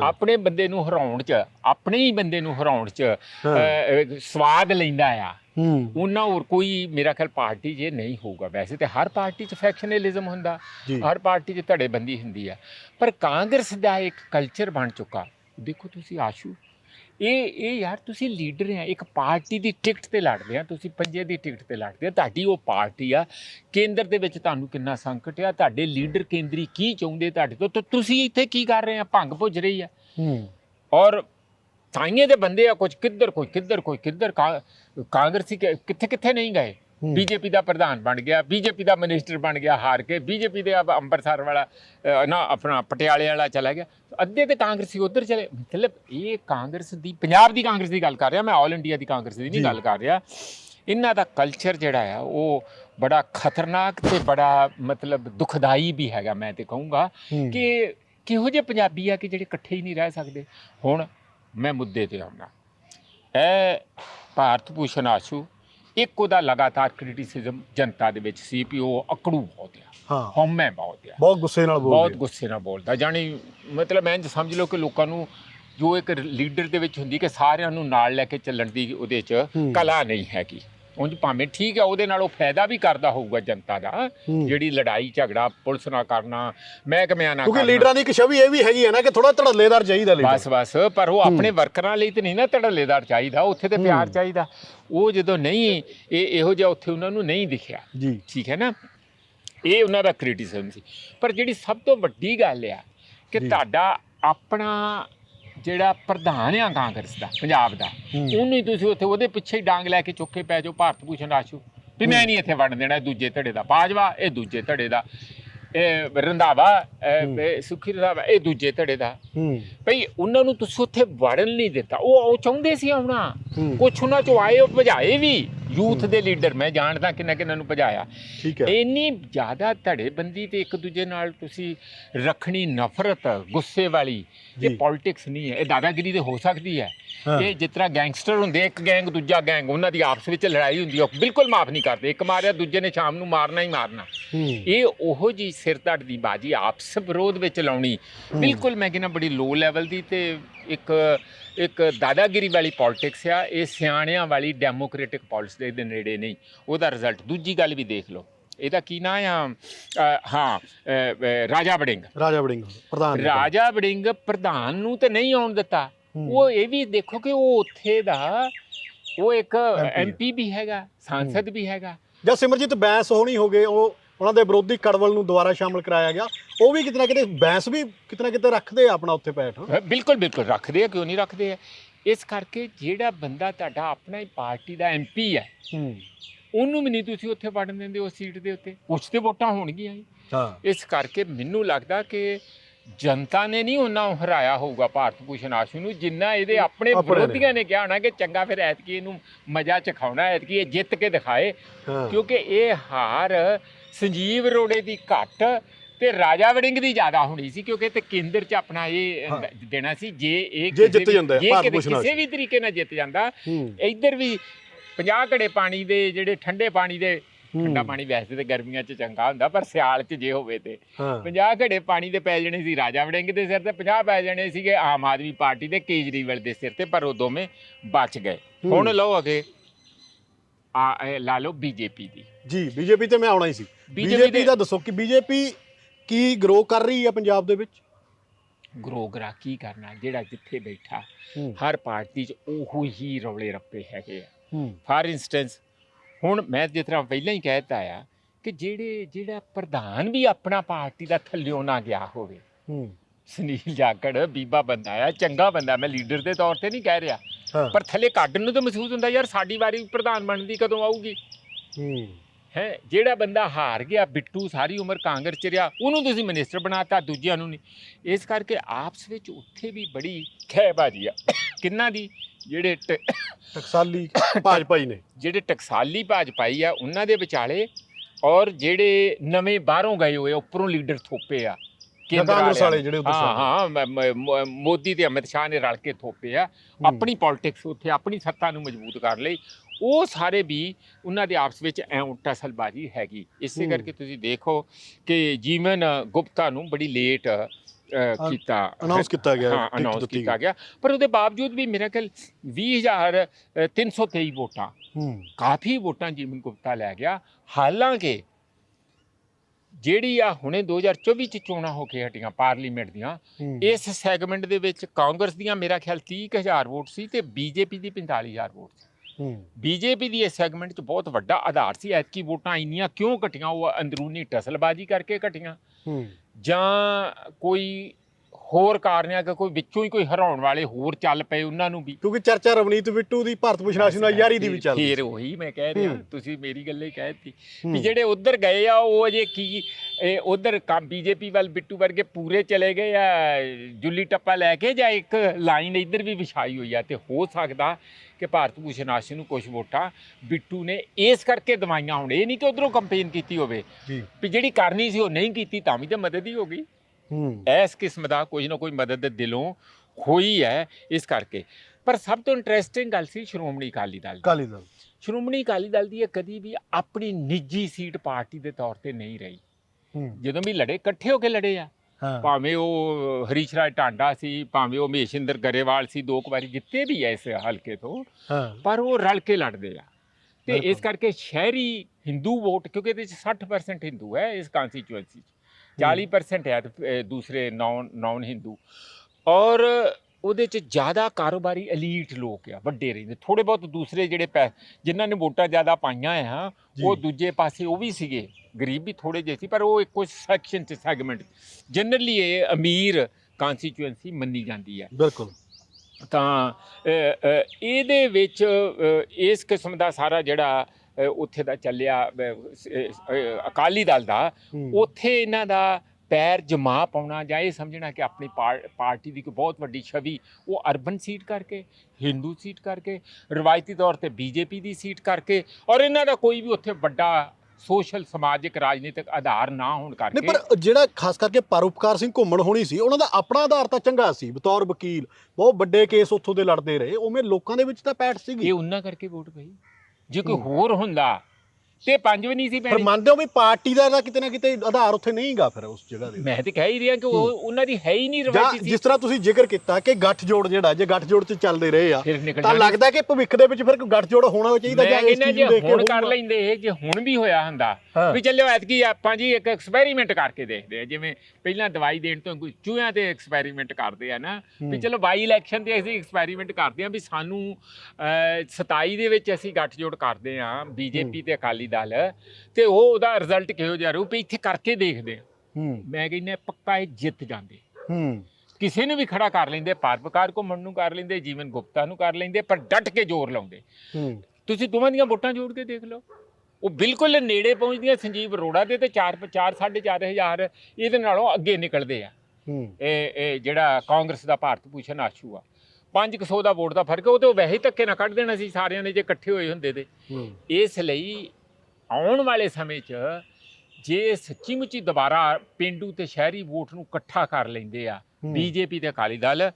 ਆਪਣੇ ਬੰਦੇ ਨੂੰ ਹਰਾਉਣ ਚ ਆਪਣੇ ਹੀ ਬੰਦੇ ਨੂੰ ਹਰਾਉਣ ਚ ਸਵਾਦ ਲੈਂਦਾ ਆ। ਉਹਨਾਂ ਹੋਰ ਕੋਈ ਮੇਰਾ ਖਿਆਲ ਪਾਰਟੀ ਜੇ ਨਹੀਂ ਹੋਊਗਾ। ਵੈਸੇ ਤੇ ਹਰ ਪਾਰਟੀ 'ਚ ਫੈਕਸ਼ਨਲਿਜ਼ਮ ਹੁੰਦਾ। ਹਰ ਪਾਰਟੀ 'ਚ ਧੜੇਬੰਦੀ ਹੁੰਦੀ ਆ। ਪਰ ਕਾਂਗਰਸ ਦਾ ਇੱਕ ਕਲਚਰ ਬਣ ਚੁੱਕਾ। ਦੇਖੋ ਤੁਸੀਂ ਆਸ਼ੂ ਇਹ ਇਹ ਯਾਰ ਤੁਸੀਂ ਲੀਡਰ ਆ ਇੱਕ ਪਾਰਟੀ ਦੀ ਟਿਕਟ ਤੇ ਲੜਦੇ ਆ ਤੁਸੀਂ ਪੰਜੇ ਦੀ ਟਿਕਟ ਤੇ ਲੜਦੇ ਆ ਤੁਹਾਡੀ ਉਹ ਪਾਰਟੀ ਆ ਕੇਂਦਰ ਦੇ ਵਿੱਚ ਤੁਹਾਨੂੰ ਕਿੰਨਾ ਸੰਕਟ ਆ ਤੁਹਾਡੇ ਲੀਡਰ ਕੇਂਦਰੀ ਕੀ ਚਾਹੁੰਦੇ ਤੁਹਾਡੇ ਤੋਂ ਤੇ ਤੁਸੀਂ ਇੱਥੇ ਕੀ ਕਰ ਰਹੇ ਆ ਭੰਗ ਭੁੱਜ ਰਹੀ ਆ ਹੂੰ ਔਰ ਤਾਈਏ ਦੇ ਬੰਦੇ ਆ ਕੁਝ ਕਿੱਧਰ ਕੋਈ ਕਿੱਧਰ ਕੋਈ ਕਿੱਧਰ ਕਾਂਗਰਸੀ ਕਿੱਥੇ ਕਿੱਥੇ ਨਹੀਂ ਗਏ। ਬੀਜੇਪੀ ਦਾ ਪ੍ਰਧਾਨ ਬਣ ਗਿਆ ਬੀਜੇਪੀ ਦਾ ਮਿਨਿਸਟਰ ਬਣ ਗਿਆ ਹਾਰ ਕੇ ਬੀਜੇਪੀ ਦੇ ਅਬ ਅੰਮ੍ਰਿਤਸਰ ਵਾਲਾ ਨਾ ਆਪਣਾ ਪਟਿਆਲੇ ਵਾਲਾ ਚਲਾ ਗਿਆ। ਅੱਧੇ ਤੇ ਕਾਂਗਰਸੀ ਉਧਰ ਚਲੇ। ਮਤਲਬ ਇਹ ਕਾਂਗਰਸ ਦੀ ਪੰਜਾਬ ਦੀ ਕਾਂਗਰਸ ਦੀ ਗੱਲ ਕਰ ਰਿਹਾ ਮੈਂ ਆਲ ਇੰਡੀਆ ਦੀ ਕਾਂਗਰਸ ਦੀ ਨਹੀਂ। ਗੱਲ ਕਰ ਰਿਹਾ। ਇਹਨਾਂ ਦਾ ਕਲਚਰ ਜਿਹੜਾ ਆ ਉਹ ਬੜਾ ਖਤਰਨਾਕ ਤੇ ਬੜਾ ਮਤਲਬ ਦੁਖਦਾਈ ਵੀ ਹੈਗਾ ਮੈਂ ਤੇ ਕਹੂੰਗਾ। ਕਿ ਕਿਹੋ ਜਿਹੇ ਪੰਜਾਬੀ ਆ ਕਿ ਜਿਹੜੇ ਇਕੱਠੇ ਹੀ ਨਹੀਂ ਰਹਿ ਸਕਦੇ? ਹੁਣ ਮੈਂ ਮੁੱਦੇ ਤੇ ਆਉਣਾ। ਇਹ ਭਾਰਤ ਭੂਸ਼ਣ ਆਸ਼ੂ ਇੱਕ ਉਹਦਾ ਲਗਾਤਾਰ ਕ੍ਰਿਟਿਸਿਜ਼ਮ ਜਨਤਾ ਦੇ ਵਿੱਚ ਸੀ ਵੀ ਉਹ ਅਕੜੂ ਬਹੁਤ ਆ। ਹਾਂ। ਹਉਮੈ ਬਹੁਤ ਆ। ਬਹੁਤ ਗੁੱਸੇ ਨਾਲ ਬਹੁਤ ਬੋਲਦੇ ਗੁੱਸੇ ਨਾਲ ਬੋਲਦਾ। ਜਾਣੀ ਮਤਲਬ ਮੈਂ ਸਮਝ ਲਓ ਕਿ ਲੋਕਾਂ ਨੂੰ ਜੋ ਇੱਕ ਲੀਡਰ ਦੇ ਵਿੱਚ ਹੁੰਦੀ ਕਿ ਸਾਰਿਆਂ ਨੂੰ ਨਾਲ ਲੈ ਕੇ ਚੱਲਣ ਦੀ ਉਹਦੇ 'ਚ। ਕਲਾ ਨਹੀਂ ਹੈਗੀ। ਉਂਝ ਭਾਵੇਂ ਠੀਕ ਹੈ ਉਹਦੇ ਨਾਲ ਉਹ ਫਾਇਦਾ ਵੀ ਕਰਦਾ ਹੋਊਗਾ ਜਨਤਾ ਦਾ। ਜਿਹੜੀ ਲੜਾਈ ਝਗੜਾ ਪੁਲਿਸ ਨਾਲ ਕਰਨਾ ਮਹਿਕਮਿਆਂ ਨਾਲ ਕਿਉਂਕਿ ਲੀਡਰਾਂ ਦੀ ਇੱਕ ਛਵੀ ਇਹ ਵੀ ਹੈਗੀ ਹੈ ਨਾ ਕਿ ਥੋੜਾ ਧੜੱਲੇਦਾਰ ਚਾਹੀਦਾ ਲੀਡਰ। ਬਸ ਬਸ ਪਰ ਉਹ ਆਪਣੇ ਵਰਕਰਾਂ ਲਈ ਤੇ ਨਹੀਂ ਨਾ ਧੜੱਲੇਦਾਰ ਚਾਹੀਦਾ ਉੱਥੇ ਤੇ ਪਿਆਰ ਚਾਹੀਦਾ। ਉਹ ਜਦੋਂ ਨਹੀਂ ਇਹ ਇਹੋ ਜਿਹਾ ਉੱਥੇ ਉਹਨਾਂ ਨੂੰ ਨਹੀਂ ਦਿਖਿਆ। ਜੀ। ਠੀਕ ਹੈ ਨਾ? ਇਹ ਉਹਨਾਂ ਦਾ ਕ੍ਰਿਟਿਸਿਜ਼ਮ ਸੀ। ਪਰ ਜਿਹੜੀ ਸਭ ਤੋਂ ਵੱਡੀ ਗੱਲ ਆ ਕਿ। ਤੁਹਾਡਾ ਆਪਣਾ ਜਿਹੜਾ ਪ੍ਰਧਾਨ ਆ ਕਾਂਗਰਸ ਦਾ ਪੰਜਾਬ ਦਾ। ਉਹਨੂੰ ਹੀ ਤੁਸੀਂ ਉੱਥੇ ਉਹਦੇ ਪਿੱਛੇ ਹੀ ਡਾਂਗ ਲੈ ਕੇ ਚੁੱਕੇ ਪੈ ਜਾਓ ਭਾਰਤ ਭੂਸ਼ਣ ਆਸ਼ੂ ਵੀ ਮੈਂ ਨਹੀਂ ਇੱਥੇ ਵੜਨ ਦੇਣਾ ਦੂਜੇ ਧੜੇ ਦਾ ਬਾਜਵਾ ਇਹ ਦੂਜੇ ਧੜੇ ਦਾ। ਇਹ ਰੰਧਾਵਾ ਸੁਖੀ ਰੰਧਾਵਾ ਇਹ ਦੂਜੇ ਧੜੇ ਦਾ। ਭਈ ਉਹਨਾਂ ਨੂੰ ਤੁਸੀਂ ਉੱਥੇ ਵੜਨ ਨਹੀਂ ਦਿੱਤਾ। ਉਹ ਚਾਹੁੰਦੇ ਸੀ ਆਉਣਾ। ਕੁਛ ਉਹਨਾਂ ਚੋਂ ਆਏ ਉਹ ਭਜਾਏ ਵੀ। ਯੂਥ ਦੇ ਲੀਡਰ ਮੈਂ ਜਾਣਦਾ ਕਿੰਨਾ ਕਿੰਨਾ ਨੂੰ ਭਜਾਇਆ। ਠੀਕ ਹੈ। ਇੰਨੀ ਜ਼ਿਆਦਾ ਧੜੇਬੰਦੀ ਤੇ ਇੱਕ ਦੂਜੇ ਨਾਲ ਤੁਸੀਂ ਰੱਖਣੀ ਨਫ਼ਰਤ ਗੁੱਸੇ ਵਾਲੀ। ਇਹ ਪੋਲਿਟਿਕਸ ਨਹੀਂ ਹੈ। ਇਹ ਦਾਦਾਗਿਰੀ ਤੇ ਹੋ ਸਕਦੀ ਹੈ। ਇਹ ਜਿਸ ਤਰ੍ਹਾਂ ਗੈਂਗਸਟਰ ਹੁੰਦੇ ਇੱਕ ਗੈਂਗ ਦੂਜਾ ਗੈਂਗ ਉਹਨਾਂ ਦੀ ਆਪਸ ਵਿੱਚ ਲੜਾਈ ਹੁੰਦੀ ਹੈ ਬਿਲਕੁਲ ਮਾਫ ਨਹੀਂ ਕਰਦੇ। ਇੱਕ ਮਾਰਿਆ ਦੂਜੇ ਨੇ ਸ਼ਾਮ ਨੂੰ ਮਾਰਨਾ ਹੀ ਮਾਰਨਾ। ਇਹ ਉਹੋ ਜੀ ਸਿਰ ਧੜ ਦੀ ਬਾਜੀ ਆਪਸ ਵਿਰੋਧ ਵਿੱਚ ਲਾਉਣੀ ਬਿਲਕੁਲ ਮੈਂ ਕਹਿੰਦਾ ਬੜੀ ਲੋ ਲੈਵਲ ਦੀ ਤੇ ਇੱਕ ਇੱਕ ਦਾਦਾਗਿਰੀ ਵਾਲੀ ਪੋਲਿਟਿਕਸ ਆ ਇਹ ਸਿਆਣਿਆਂ ਵਾਲੀ ਡੈਮੋਕ੍ਰੈਟਿਕ ਪੋਲਿਟਿਕਸ ਦੇ ਨੇੜੇ ਨਹੀਂ ਉਹਦਾ ਰਿਜ਼ਲਟ ਦੂਜੀ ਗੱਲ ਵੀ ਦੇਖ ਲਓ ਇਹਦਾ ਕੀ ਨਾਂ ਆ ਹਾਂ ਰਾਜਾ ਵੜਿੰਗ ਰਾਜਾ ਵੜਿੰਗ ਪ੍ਰਧਾਨ ਜੀ। ਰਾਜਾ ਵੜਿੰਗ ਪ੍ਰਧਾਨ ਨੂੰ ਤੇ ਨਹੀਂ ਆਉਣ ਦਿੱਤਾ। ਉਹ ਇਹ ਵੀ ਦੇਖੋ ਕਿ ਉਹ ਉੱਥੇ ਦਾ ਉਹ ਇੱਕ। ਐਮਪੀ ਵੀ ਹੈਗਾ ਸਾਂਸਦ ਵੀ ਹੈਗਾ ਜਦ ਸਿਮਰਜੀਤ ਬੈਂਸ ਹੋਣੀ ਹੋ ਗਏ ਉਹ ਉਹਨਾਂ ਦੇ ਵਿਰੋਧੀ ਕੜਵਲ ਨੂੰ ਦੁਬਾਰਾ ਸ਼ਾਮਲ ਕਰਾਇਆ ਗਿਆ। ਉਹ ਵੀ ਕਿਤੇ ਨਾ ਕਿਤੇ ਬੈਂਸ ਵੀ ਕਿਤੇ ਨਾ ਕਿਤੇ ਰੱਖਦੇ ਆ ਆਪਣਾ ਉੱਥੇ ਪੈਠ ਬਿਲਕੁਲ ਬਿਲਕੁਲ ਰੱਖਦੇ ਆ ਕਿਉਂ ਨਹੀਂ ਰੱਖਦੇ ਆ? ਇਸ ਕਰਕੇ ਜਿਹੜਾ ਬੰਦਾ ਤੁਹਾਡਾ ਆਪਣਾ ਹੀ ਪਾਰਟੀ ਦਾ ਐਮਪੀ ਹੈ ਹੂੰ। ਉਹਨੂੰ ਵੀ ਨਹੀਂ ਤੁਸੀਂ ਉੱਥੇ ਵੜਨ ਦਿੰਦੇ ਉਸ ਸੀਟ ਦੇ ਉੱਤੇ। ਕੁਛ ਤੇ ਵੋਟਾਂ ਹੋਣਗੀਆਂ ਹੀ। ਇਸ ਕਰਕੇ ਮੈਨੂੰ ਲੱਗਦਾ ਕਿ ਜਨਤਾ ਨੇ ਨਹੀਂ ਉਹਨਾਂ ਨੂੰ ਹਰਾਇਆ ਹੋਊਗਾ ਭਾਰਤ ਭੂਸ਼ਣ ਆਸ਼ੂ ਨੂੰ ਜਿੰਨਾ ਇਹਦੇ ਆਪਣੇ। ਵਿਰੋਧੀਆਂ ਨੇ ਕਿਹਾ ਹੋਣਾ ਕਿ ਚੰਗਾ ਫਿਰ ਐਤਕੀ ਇਹਨੂੰ ਮਜ਼ਾ ਚਖਾਉਣਾ ਐਤਕੀ ਇਹ ਜਿੱਤ ਕੇ ਦਿਖਾਏ। ਕਿਉਂਕਿ ਇਹ ਹਾਰ ਸੰਜੀਵ ਰੋੜੇ ਦੀ ਘੱਟ ਤੇ ਰਾਜਾ ਵੜਿੰਗ ਦੀ ਜ਼ਿਆਦਾ ਹੋਣੀ ਸੀ ਕਿਉਂਕਿ ਤੇ ਕੇਂਦਰ 'ਚ ਆਪਣਾ ਇਹ। ਦੇਣਾ ਸੀ ਜੇ ਇਹ ਜੇ ਜਿੱਤ ਜਾਂਦਾ ਭਾਰਤ ਭੂਸ਼ਣ ਕਿਸੇ ਵੀ ਤਰੀਕੇ ਨਾਲ ਜਿੱਤ ਜਾਂਦਾ ਇੱਧਰ ਵੀ 50 ਘੜੇ ਪਾਣੀ ਦੇ ਜਿਹੜੇ ਠੰਡੇ ਪਾਣੀ ਦੇ। ਠੰਡਾ ਪਾਣੀ ਵੈਸੇ ਤੇ ਗਰਮੀਆਂ 'ਚ ਚੰਗਾ ਹੁੰਦਾ ਪਰ ਸਿਆਲ 'ਚ ਜੇ ਹੋਵੇ ਤੇ। ਹਾਂ। 50 ਘੜੇ ਪਾਣੀ ਦੇ ਪੈ ਜਾਣੇ ਸੀ ਰਾਜਾ ਵੜਿੰਗ ਦੇ ਸਿਰ ਤੇ 50 ਪੈ ਜਾਣੇ ਸੀਗੇ ਆਮ ਆਦਮੀ ਪਾਰਟੀ ਦੇ ਕੇਜਰੀਵਾਲ ਦੇ ਸਿਰ ਤੇ ਪਰ ਉਹ ਦੋਵੇਂ ਬਚ ਗਏ। ਹੁਣ ਲਓ ਅਗੇ ਆ ਲਾ ਲਓ ਬੀਜੇਪੀ ਦੀ। ਜੀ ਬੀਜੇਪੀ ਤੇ ਮੈਂ ਆਉਣਾ ਹੀ ਸੀ। ਬੀਜੇਪੀ ਦੇ- ਦੱਸੋ ਕਿ ਬੀਜੇਪੀ ਕੀ ਗਰੋ ਕਰ ਰਹੀ ਹੈ ਪੰਜਾਬ ਦੇ ਵਿੱਚ? ਗਰੋਗਰਾ ਕੀ ਕਰਨਾ? ਜਿਹੜਾ ਜਿੱਥੇ ਬੈਠਾ ਹਰ ਪਾਰਟੀ 'ਚ ਉਹੋ ਹੀ ਰੌਲੇ ਰੱਪੇ ਹੈਗੇ ਆ। ਫਾਰ ਇੰਸਟੈਂਸ ਹੁਣ ਮੈਂ ਜਿਸ ਤਰ੍ਹਾਂ ਪਹਿਲਾਂ ਹੀ ਕਹਿਤਾ ਆ ਕਿ ਜਿਹੜੇ ਜਿਹੜਾ ਪ੍ਰਧਾਨ ਵੀ ਆਪਣਾ ਪਾਰਟੀ ਦਾ ਥੱਲਿਓਂ ਨਾ ਗਿਆ ਹੋਵੇ। ਸੁਨੀਲ ਜਾਖੜ ਬੀਬਾ ਬੰਦਾ ਆ ਚੰਗਾ ਬੰਦਾ ਮੈਂ ਲੀਡਰ ਦੇ ਤੌਰ ਤੇ ਨਹੀਂ ਕਹਿ ਰਿਹਾ। ਪਰ ਥੱਲੇ ਕੱਢਣ ਨੂੰ ਤਾਂ ਮਹਿਸੂਸ ਹੁੰਦਾ ਯਾਰ ਸਾਡੀ ਵਾਰੀ ਪ੍ਰਧਾਨ ਬਣਨ ਦੀ ਕਦੋਂ ਆਊਗੀ? ਹੂੰ ਜਿਹੜਾ ਬੰਦਾ ਹਾਰ ਗਿਆ ਬਿੱਟੂ ਸਾਰੀ ਉਮਰ ਕਾਂਗਰਸ ਚ ਰਿਹਾ ਉਹਨੂੰ ਤੁਸੀਂ ਮਿਨਿਸਟਰ ਬਣਾਤਾ ਦੂਜਿਆਂ ਨੂੰ ਨਹੀਂ। ਇਸ ਕਰਕੇ ਆਪਸ ਵਿੱਚ ਉੱਥੇ ਵੀ ਬੜੀ ਖਹਿਬਾਜੀ ਆ। ਕਿੰਨਾ ਦੀ? ਜਿਹੜੇ ਟਕਸਾਲੀ ਭਾਜਪਾਈ ਨੇ। ਜਿਹੜੇ ਟਕਸਾਲੀ ਭਾਜਪਾਈ ਆ ਉਹਨਾਂ ਦੇ ਵਿਚਾਲੇ ਔਰ ਜਿਹੜੇ ਨਵੇਂ ਬਾਹਰੋਂ ਗਏ ਹੋਏ ਉੱਪਰੋਂ ਲੀਡਰ ਥੋਪੇ ਆ ਕਾਂਗਰਸ ਵਾਲੇ। ਜਿਹੜੇ ਉੱਧਰ ਹਾਂ। ਹਾਂ ਮੋਦੀ ਤੇ ਅਮਿਤ ਸ਼ਾਹ ਨੇ ਰਲ ਕੇ ਥੋਪੇ ਆ। ਆਪਣੀ ਪੋਲਿਟਿਕਸ ਉੱਥੇ ਆਪਣੀ ਸੱਤਾ ਨੂੰ ਮਜ਼ਬੂਤ ਕਰ ਲਈ ਉਹ ਸਾਰੇ ਵੀ ਉਹਨਾਂ ਦੇ ਆਪਸ ਵਿੱਚ ਐ ਟਸਲਬਾਜੀ ਹੈਗੀ। ਇਸੇ। ਕਰਕੇ ਤੁਸੀਂ ਦੇਖੋ ਕਿ ਜੀਵਨ ਗੁਪਤਾ ਨੂੰ ਬੜੀ ਲੇਟ ਕੀਤਾ। ਅਨਾਉਂਸ ਕੀਤਾ ਗਿਆ ਹਾਂ ਅਨਾਉਂਸ ਕੀਤਾ ਗਿਆ। ਪਰ ਉਹਦੇ ਬਾਵਜੂਦ ਵੀ ਮੇਰਾ ਖਿਆਲ 20323 ਵੋਟਾਂ। ਹੂੰ। ਕਾਫੀ ਵੋਟਾਂ ਜੀਵਨ ਗੁਪਤਾ ਲੈ ਗਿਆ। ਹਾਲਾਂਕਿ ਜਿਹੜੀ ਆ ਹੁਣੇ 2024 ਚ ਚੋਣਾਂ ਹੋ ਕੇ ਹਟੀਆਂ ਪਾਰਲੀਮੈਂਟ ਦੀਆਂ ਇਸ ਸੈਗਮੈਂਟ ਦੇ ਵਿੱਚ ਕਾਂਗਰਸ ਦੀਆਂ ਮੇਰਾ ਖਿਆਲ 30000 ਵੋਟ ਸੀ ਤੇ ਬੀਜੇਪੀ ਦੀ 45000 ਵੋਟ ਸੀ। ਬੀਜੇਪੀ ਦੀ ਇਸ ਸੈਗਮੈਂਟ 'ਚ ਬਹੁਤ ਵੱਡਾ ਆਧਾਰ ਸੀ ਐਤਕੀ ਵੋਟਾਂ ਇੰਨੀਆਂ ਕਿਉਂ ਘਟੀਆਂ ਉਹ ਅੰਦਰੂਨੀ ਟਸਲਬਾਜ਼ੀ ਕਰਕੇ ਘਟੀਆਂ। ਜਾਂ ਕੋਈ ਹੋਰ ਕਾਰਨ ਆ ਕਿ ਕੋਈ ਵਿੱਚੋਂ ਹੀ ਕੋਈ ਹਰਾਉਣ ਵਾਲੇ ਹੋਰ ਚੱਲ ਪਏ ਉਹਨਾਂ ਨੂੰ ਵੀ। ਕਿਉਂਕਿ ਚਰਚਾ ਰਵਨੀਤ ਬਿੱਟੂ ਦੀ ਭਾਰਤ ਭੂਸ਼ਣ ਆਸ਼ੂ ਨਾਲ ਯਾਰੀ ਦੀ ਵੀ ਚੱਲਦੀ ਫੇਰ ਉਹੀ ਮੈਂ ਕਹਿ ਰਿਹਾ। ਤੁਸੀਂ ਮੇਰੀ ਗੱਲੇ ਕਹਿਤੀ। ਵੀ ਜਿਹੜੇ ਉਧਰ ਗਏ ਆ ਉਹ ਅਜੇ ਕੀ ਇਹ ਉਧਰ ਕੰਮ ਬੀਜੇਪੀ ਵੱਲ ਬਿੱਟੂ ਵਰਗੇ ਪੂਰੇ ਚਲੇ ਗਏ ਆ ਜੁੱਲੀ ਟੱਪਾ ਲੈ ਕੇ ਜਾਂ ਇੱਕ ਲਾਈਨ ਇੱਧਰ ਵੀ ਵਿਛਾਈ ਹੋਈ ਆ ਤੇ ਹੋ ਸਕਦਾ ਕਿ ਭਾਰਤ ਭੂਸ਼ਣ ਆਸ਼ੂ ਨੂੰ ਕੁਝ ਵੋਟਾਂ ਬਿੱਟੂ ਨੇ ਇਸ ਕਰਕੇ ਦਵਾਈਆਂ ਹੁਣ ਇਹ ਨਹੀਂ ਕਿ ਉਧਰੋਂ ਕੰਪੇਨ ਕੀਤੀ ਹੋਵੇ। ਵੀ ਜਿਹੜੀ ਕਰਨੀ ਸੀ ਉਹ ਨਹੀਂ ਕੀਤੀ ਤਾਂ ਵੀ ਤੇ ਮਦਦ ਹੀ ਹੋ ਗਈ। ਇਸ ਕਿਸਮ ਦਾ ਕੋਈ ਨਾ ਕੋਈ ਮਦਦ ਦਿਲੋਂ ਹੋਈ ਹੈ ਇਸ ਕਰਕੇ। ਪਰ ਸਭ ਤੋਂ ਇੰਟਰਸਟਿੰਗ ਗੱਲ ਸੀ ਸ਼੍ਰੋਮਣੀ ਅਕਾਲੀ ਦਲ ਦੀ। ਕਾਲੀ ਦਲ। ਸ਼੍ਰੋਮਣੀ ਅਕਾਲੀ ਦਲ ਦੀ ਇਹ ਕਦੀ ਵੀ ਆਪਣੀ ਨਿੱਜੀ ਸੀਟ ਪਾਰਟੀ ਦੇ ਤੌਰ ਤੇ ਨਹੀਂ ਰਹੀ। ਹੂੰ। ਜਦੋਂ ਵੀ ਲੜੇ ਇਕੱਠੇ ਹੋ ਕੇ ਲੜੇ ਆ। ਹਾਂ। ਭਾਵੇਂ ਉਹ ਹਰੀਸ਼ ਰਾਜ ਟਾਂਡਾ ਸੀ ਭਾਵੇਂ ਉਹ ਮਹੇਸ਼ਿੰਦਰ ਗਰੇਵਾਲ ਸੀ ਦੋ ਕੁ ਵਾਰੀ ਜਿੱਤੇ ਵੀ ਐ ਇਸ ਹਲਕੇ ਤੋਂ। ਹਾਂ। ਪਰ ਉਹ ਰਲ ਕੇ ਲੜਦੇ ਆ। ਤੇ ਬਿਲਕੁਲ। ਇਸ ਕਰਕੇ ਸ਼ਹਿਰੀ ਹਿੰਦੂ ਵੋਟ ਕਿਉਂਕਿ ਇਹਦੇ ਚ 60% ਹਿੰਦੂ ਹੈ ਇਸ ਕਨਸਟੀਚੁਐਂਸੀ ਚ। 40% ਹੈ ਦੂਸਰੇ ਨਾਨ ਨਾਨ ਹਿੰਦੂ ਔਰ ਉਹਦੇ ਚ ਜ਼ਿਆਦਾ ਕਾਰੋਬਾਰੀ ਐਲੀਟ ਲੋਕ ਆ ਵੱਡੇ ਰਹਿੰਦੇ। ਥੋੜੇ ਬਹੁਤ ਦੂਸਰੇ ਜਿਹੜੇ ਪੈ ਜਿਨ੍ਹਾਂ ਨੇ ਵੋਟਾਂ ਜ਼ਿਆਦਾ ਪਾਈਆਂ ਆ। ਉਹ ਦੂਜੇ ਪਾਸੇ ਉਹ ਵੀ ਸੀਗੇ। ਗਰੀਬ ਵੀ ਥੋੜੇ ਜਿਹੇ ਸੀ ਪਰ ਉਹ ਇੱਕੋ ਸੈਕਸ਼ਨ ਚ ਸੈਗਮੈਂਟ ਜਨਰਲੀ ਇਹ ਅਮੀਰ ਕਨਸਟੀਚੁਐਂਸੀ ਮੰਨੀ ਜਾਂਦੀ ਹੈ ਬਿਲਕੁਲ। ਤਾਂ ਇਹਦੇ ਵਿੱਚ ਇਸ ਕਿਸਮ ਦਾ ਸਾਰਾ ਜਿਹੜਾ ਉੱਥੇ ਦਾ ਚੱਲਿਆ ਅਕਾਲੀ ਦਲ ਦਾ। ਉੱਥੇ ਇਹਨਾਂ ਦਾ ਪੈਰ ਜਮਾ ਪਾਉਣਾ ਜਾਂ ਇਹ ਸਮਝਣਾ ਕਿ ਆਪਣੀ ਪਾਰ- ਪਾਰਟੀ ਦੀ ਕੋਈ ਬਹੁਤ ਵੱਡੀ ਛਵੀ ਉਹ ਅਰਬਨ ਸੀਟ ਕਰਕੇ ਹਿੰਦੂ ਸੀਟ ਕਰਕੇ ਰਵਾਇਤੀ ਤੌਰ ਤੇ ਬੀਜੇਪੀ ਦੀ ਸੀਟ ਕਰਕੇ ਔਰ ਇਹਨਾਂ ਦਾ ਕੋਈ ਵੀ ਉੱਥੇ ਵੱਡਾ ਸੋਸ਼ਲ ਸਮਾਜਿਕ ਰਾਜਨੀਤਿਕ ਆਧਾਰ ਨਾ ਹੋਣ ਨਹੀਂ ਕਰਕੇ ਪਰ ਜਿਹੜਾ ਖਾਸ ਕਰਕੇ ਪਰਉਪਕਾਰ ਸਿੰਘ ਘੁੰਮਣ ਹੋਣੀ ਸੀ ਉਹਨਾਂ ਦਾ ਆਪਣਾ ਆਧਾਰ ਤਾਂ ਚੰਗਾ ਸੀ ਬਤੌਰ ਵਕੀਲ ਬਹੁਤ ਵੱਡੇ ਕੇਸ ਉੱਥੋਂ ਦੇ ਲੜਦੇ ਰਹੇ ਉਵੇਂ ਲੋਕਾਂ ਦੇ ਵਿੱਚ ਤਾਂ ਪੈਠ ਸੀਗੀ ਇਹ ਉਹਨਾਂ ਕਰਕੇ ਵੋਟ ਪਈ ਜੇ ਕੋਈ। ਹੋਰ ਹੁੰਦਾ ਤੇ ਪੰਜ ਵੀ ਨਹੀਂ ਸੀ ਪਰ ਪੈਣੀ ਮੰਨਦੇ ਹੋ ਵੀ ਪਾਰਟੀ ਦਾ ਤਾਂ ਕਿਤੇ ਨਾ ਕਿਤੇ ਆਧਾਰ ਉੱਥੇ ਨਹੀਂਗਾ ਫਿਰ ਉਸ ਜਗ੍ਹਾ ਦੇ ਮੈਂ ਤੇ ਕਹਿ ਹੀ ਰਿਹਾ ਕਿ ਉਹ ਉਹਨਾਂ ਦੀ ਹੈ ਹੀ ਨਹੀਂ ਜਾਂ ਰਵਾਇਤੀ ਸੀ ਜਿਸ ਤਰ੍ਹਾਂ ਤੁਸੀਂ ਜ਼ਿਕਰ ਕੀਤਾ ਕਿ ਗੱਠਜੋੜ ਜਿਹੜਾ ਜੇ ਗੱਠਜੋੜ 'ਚ ਚੱਲਦੇ ਰਹੇ ਆ ਫਿਰ ਨਿਕਲ ਤਾਂ। ਲੱਗਦਾ ਕਿ ਭਵਿੱਖ ਦੇ ਵਿੱਚ ਫਿਰ ਕੋਈ ਗੱਠਜੋੜ ਹੋਣਾ ਚਾਹੀਦਾ ਮੈਂ ਜਾਂ ਇਸ ਕਹਿੰਦਾ ਚੀਜ਼ ਜੇ ਨੂੰ ਦੇਖ ਕੇ ਹੁਣ ਕਰ ਹੋਊਗਾ। ਲੈਂਦੇ ਇਹ ਜੇ ਹੁਣ ਵੀ ਹੋਇਆ ਹੁੰਦਾ ਹਾਂ। ਵੀ ਚੱਲਿਓ ਐਤਕੀ ਆਪਾਂ ਜੀ ਇੱਕ ਐਕਸਪੈਰੀਮੈਂਟ ਕਰਕੇ ਦੇਖਦੇ ਆ ਜਿਵੇਂ ਪਹਿਲਾਂ ਦਵਾਈ ਦੇਣ ਤੋਂ ਕੋਈ ਚੂਹਿਆਂ ਤੇ ਐਕਸਪੈਰੀਮੈਂਟ ਕਰਦੇ ਆ ਨਾ ਵੀ। ਚਲੋ ਬਾਈ ਇਲੈਕਸ਼ਨ ਤੇ ਅਸੀਂ ਐਕਸਪੈਰੀਮੈਂਟ ਕਰਦੇ ਆ ਵੀ ਸਾਨੂੰ ਅਹ, 27 ਦੇ ਵਿੱਚ ਅਸੀਂ ਗੱਠਜੋੜ ਕਰਦੇ ਆ ਬੀਜੇਪੀ ਤੇ ਅਕਾਲੀ ਦਲ ਤੇ ਉਹ ਉਹਦਾ ਰਿਜ਼ਲਟ ਕਿਹੋ ਜਿਹਾ ਰਹੂ ਵੀ ਇੱਥੇ ਕਰਕੇ ਦੇਖਦੇ ਆ ਹੂੰ। ਮੈਂ ਕਹਿੰਦਾ ਪੱਕਾ ਇਹ ਜਿੱਤ ਜਾਂਦੇ। ਹੂੰ। ਕਿਸੇ ਨੂੰ ਵੀ ਖੜਾ ਕਰ ਲੈਂਦੇ ਪਰਪਕਾਰ ਘੁੰਮਣ ਨੂੰ ਕਰ ਲੈਂਦੇ ਜੀਵਨ ਗੁਪਤਾ ਨੂੰ ਕਰ ਲੈਂਦੇ ਪਰ ਡਟ ਕੇ ਜ਼ੋਰ ਲਾਉਂਦੇ। ਹੂੰ। ਤੁਸੀਂ ਦੋਵਾਂ ਦੀਆਂ ਵੋਟਾਂ ਜੋੜ ਕੇ ਦੇਖ ਲਓ। ਉਹ ਬਿਲਕੁਲ ਨੇੜੇ ਪਹੁੰਚਦੀਆਂ ਸੰਜੀਵ ਅਰੋੜਾ ਦੇ ਤੇ 4 4 4.5 ਹਜ਼ਾਰ ਇਹਦੇ ਨਾਲੋਂ ਅੱਗੇ ਨਿਕਲਦੇ ਆ। ਹੂੰ। ਇਹ ਇਹ ਜਿਹੜਾ ਕਾਂਗਰਸ ਦਾ ਭਾਰਤ ਭੂਸ਼ਣ ਆਸ਼ੂ ਆ। 500 ਦਾ ਵੋਟ ਦਾ ਫ਼ਰਕ ਉਹ ਤੇ ਉਹ ਵੈਸੇ ਹੀ ਧੱਕੇ ਨਾਲ ਕੱਢ ਦੇਣਾ ਸੀ ਸਾਰਿਆਂ ਨੇ ਜੇ ਇਕੱਠੇ ਹੋਏ ਹੁੰਦੇ ਤੇ। ਇਸ ਲਈ ਆਉਣ ਵਾਲੇ ਸਮੇਂ 'ਚ ਜੇ ਸੱਚੀ ਮੁੱਚੀ ਦੁਬਾਰਾ ਪਿੰਡੂ ਤੇ ਸ਼ਹਿਰੀ ਵੋਟ ਨੂੰ ਇਕੱਠਾ ਕਰ ਲੈਂਦੇ ਆ। ਬੀਜੇਪੀ ਤੇ ਅਕਾਲੀ ਦਲ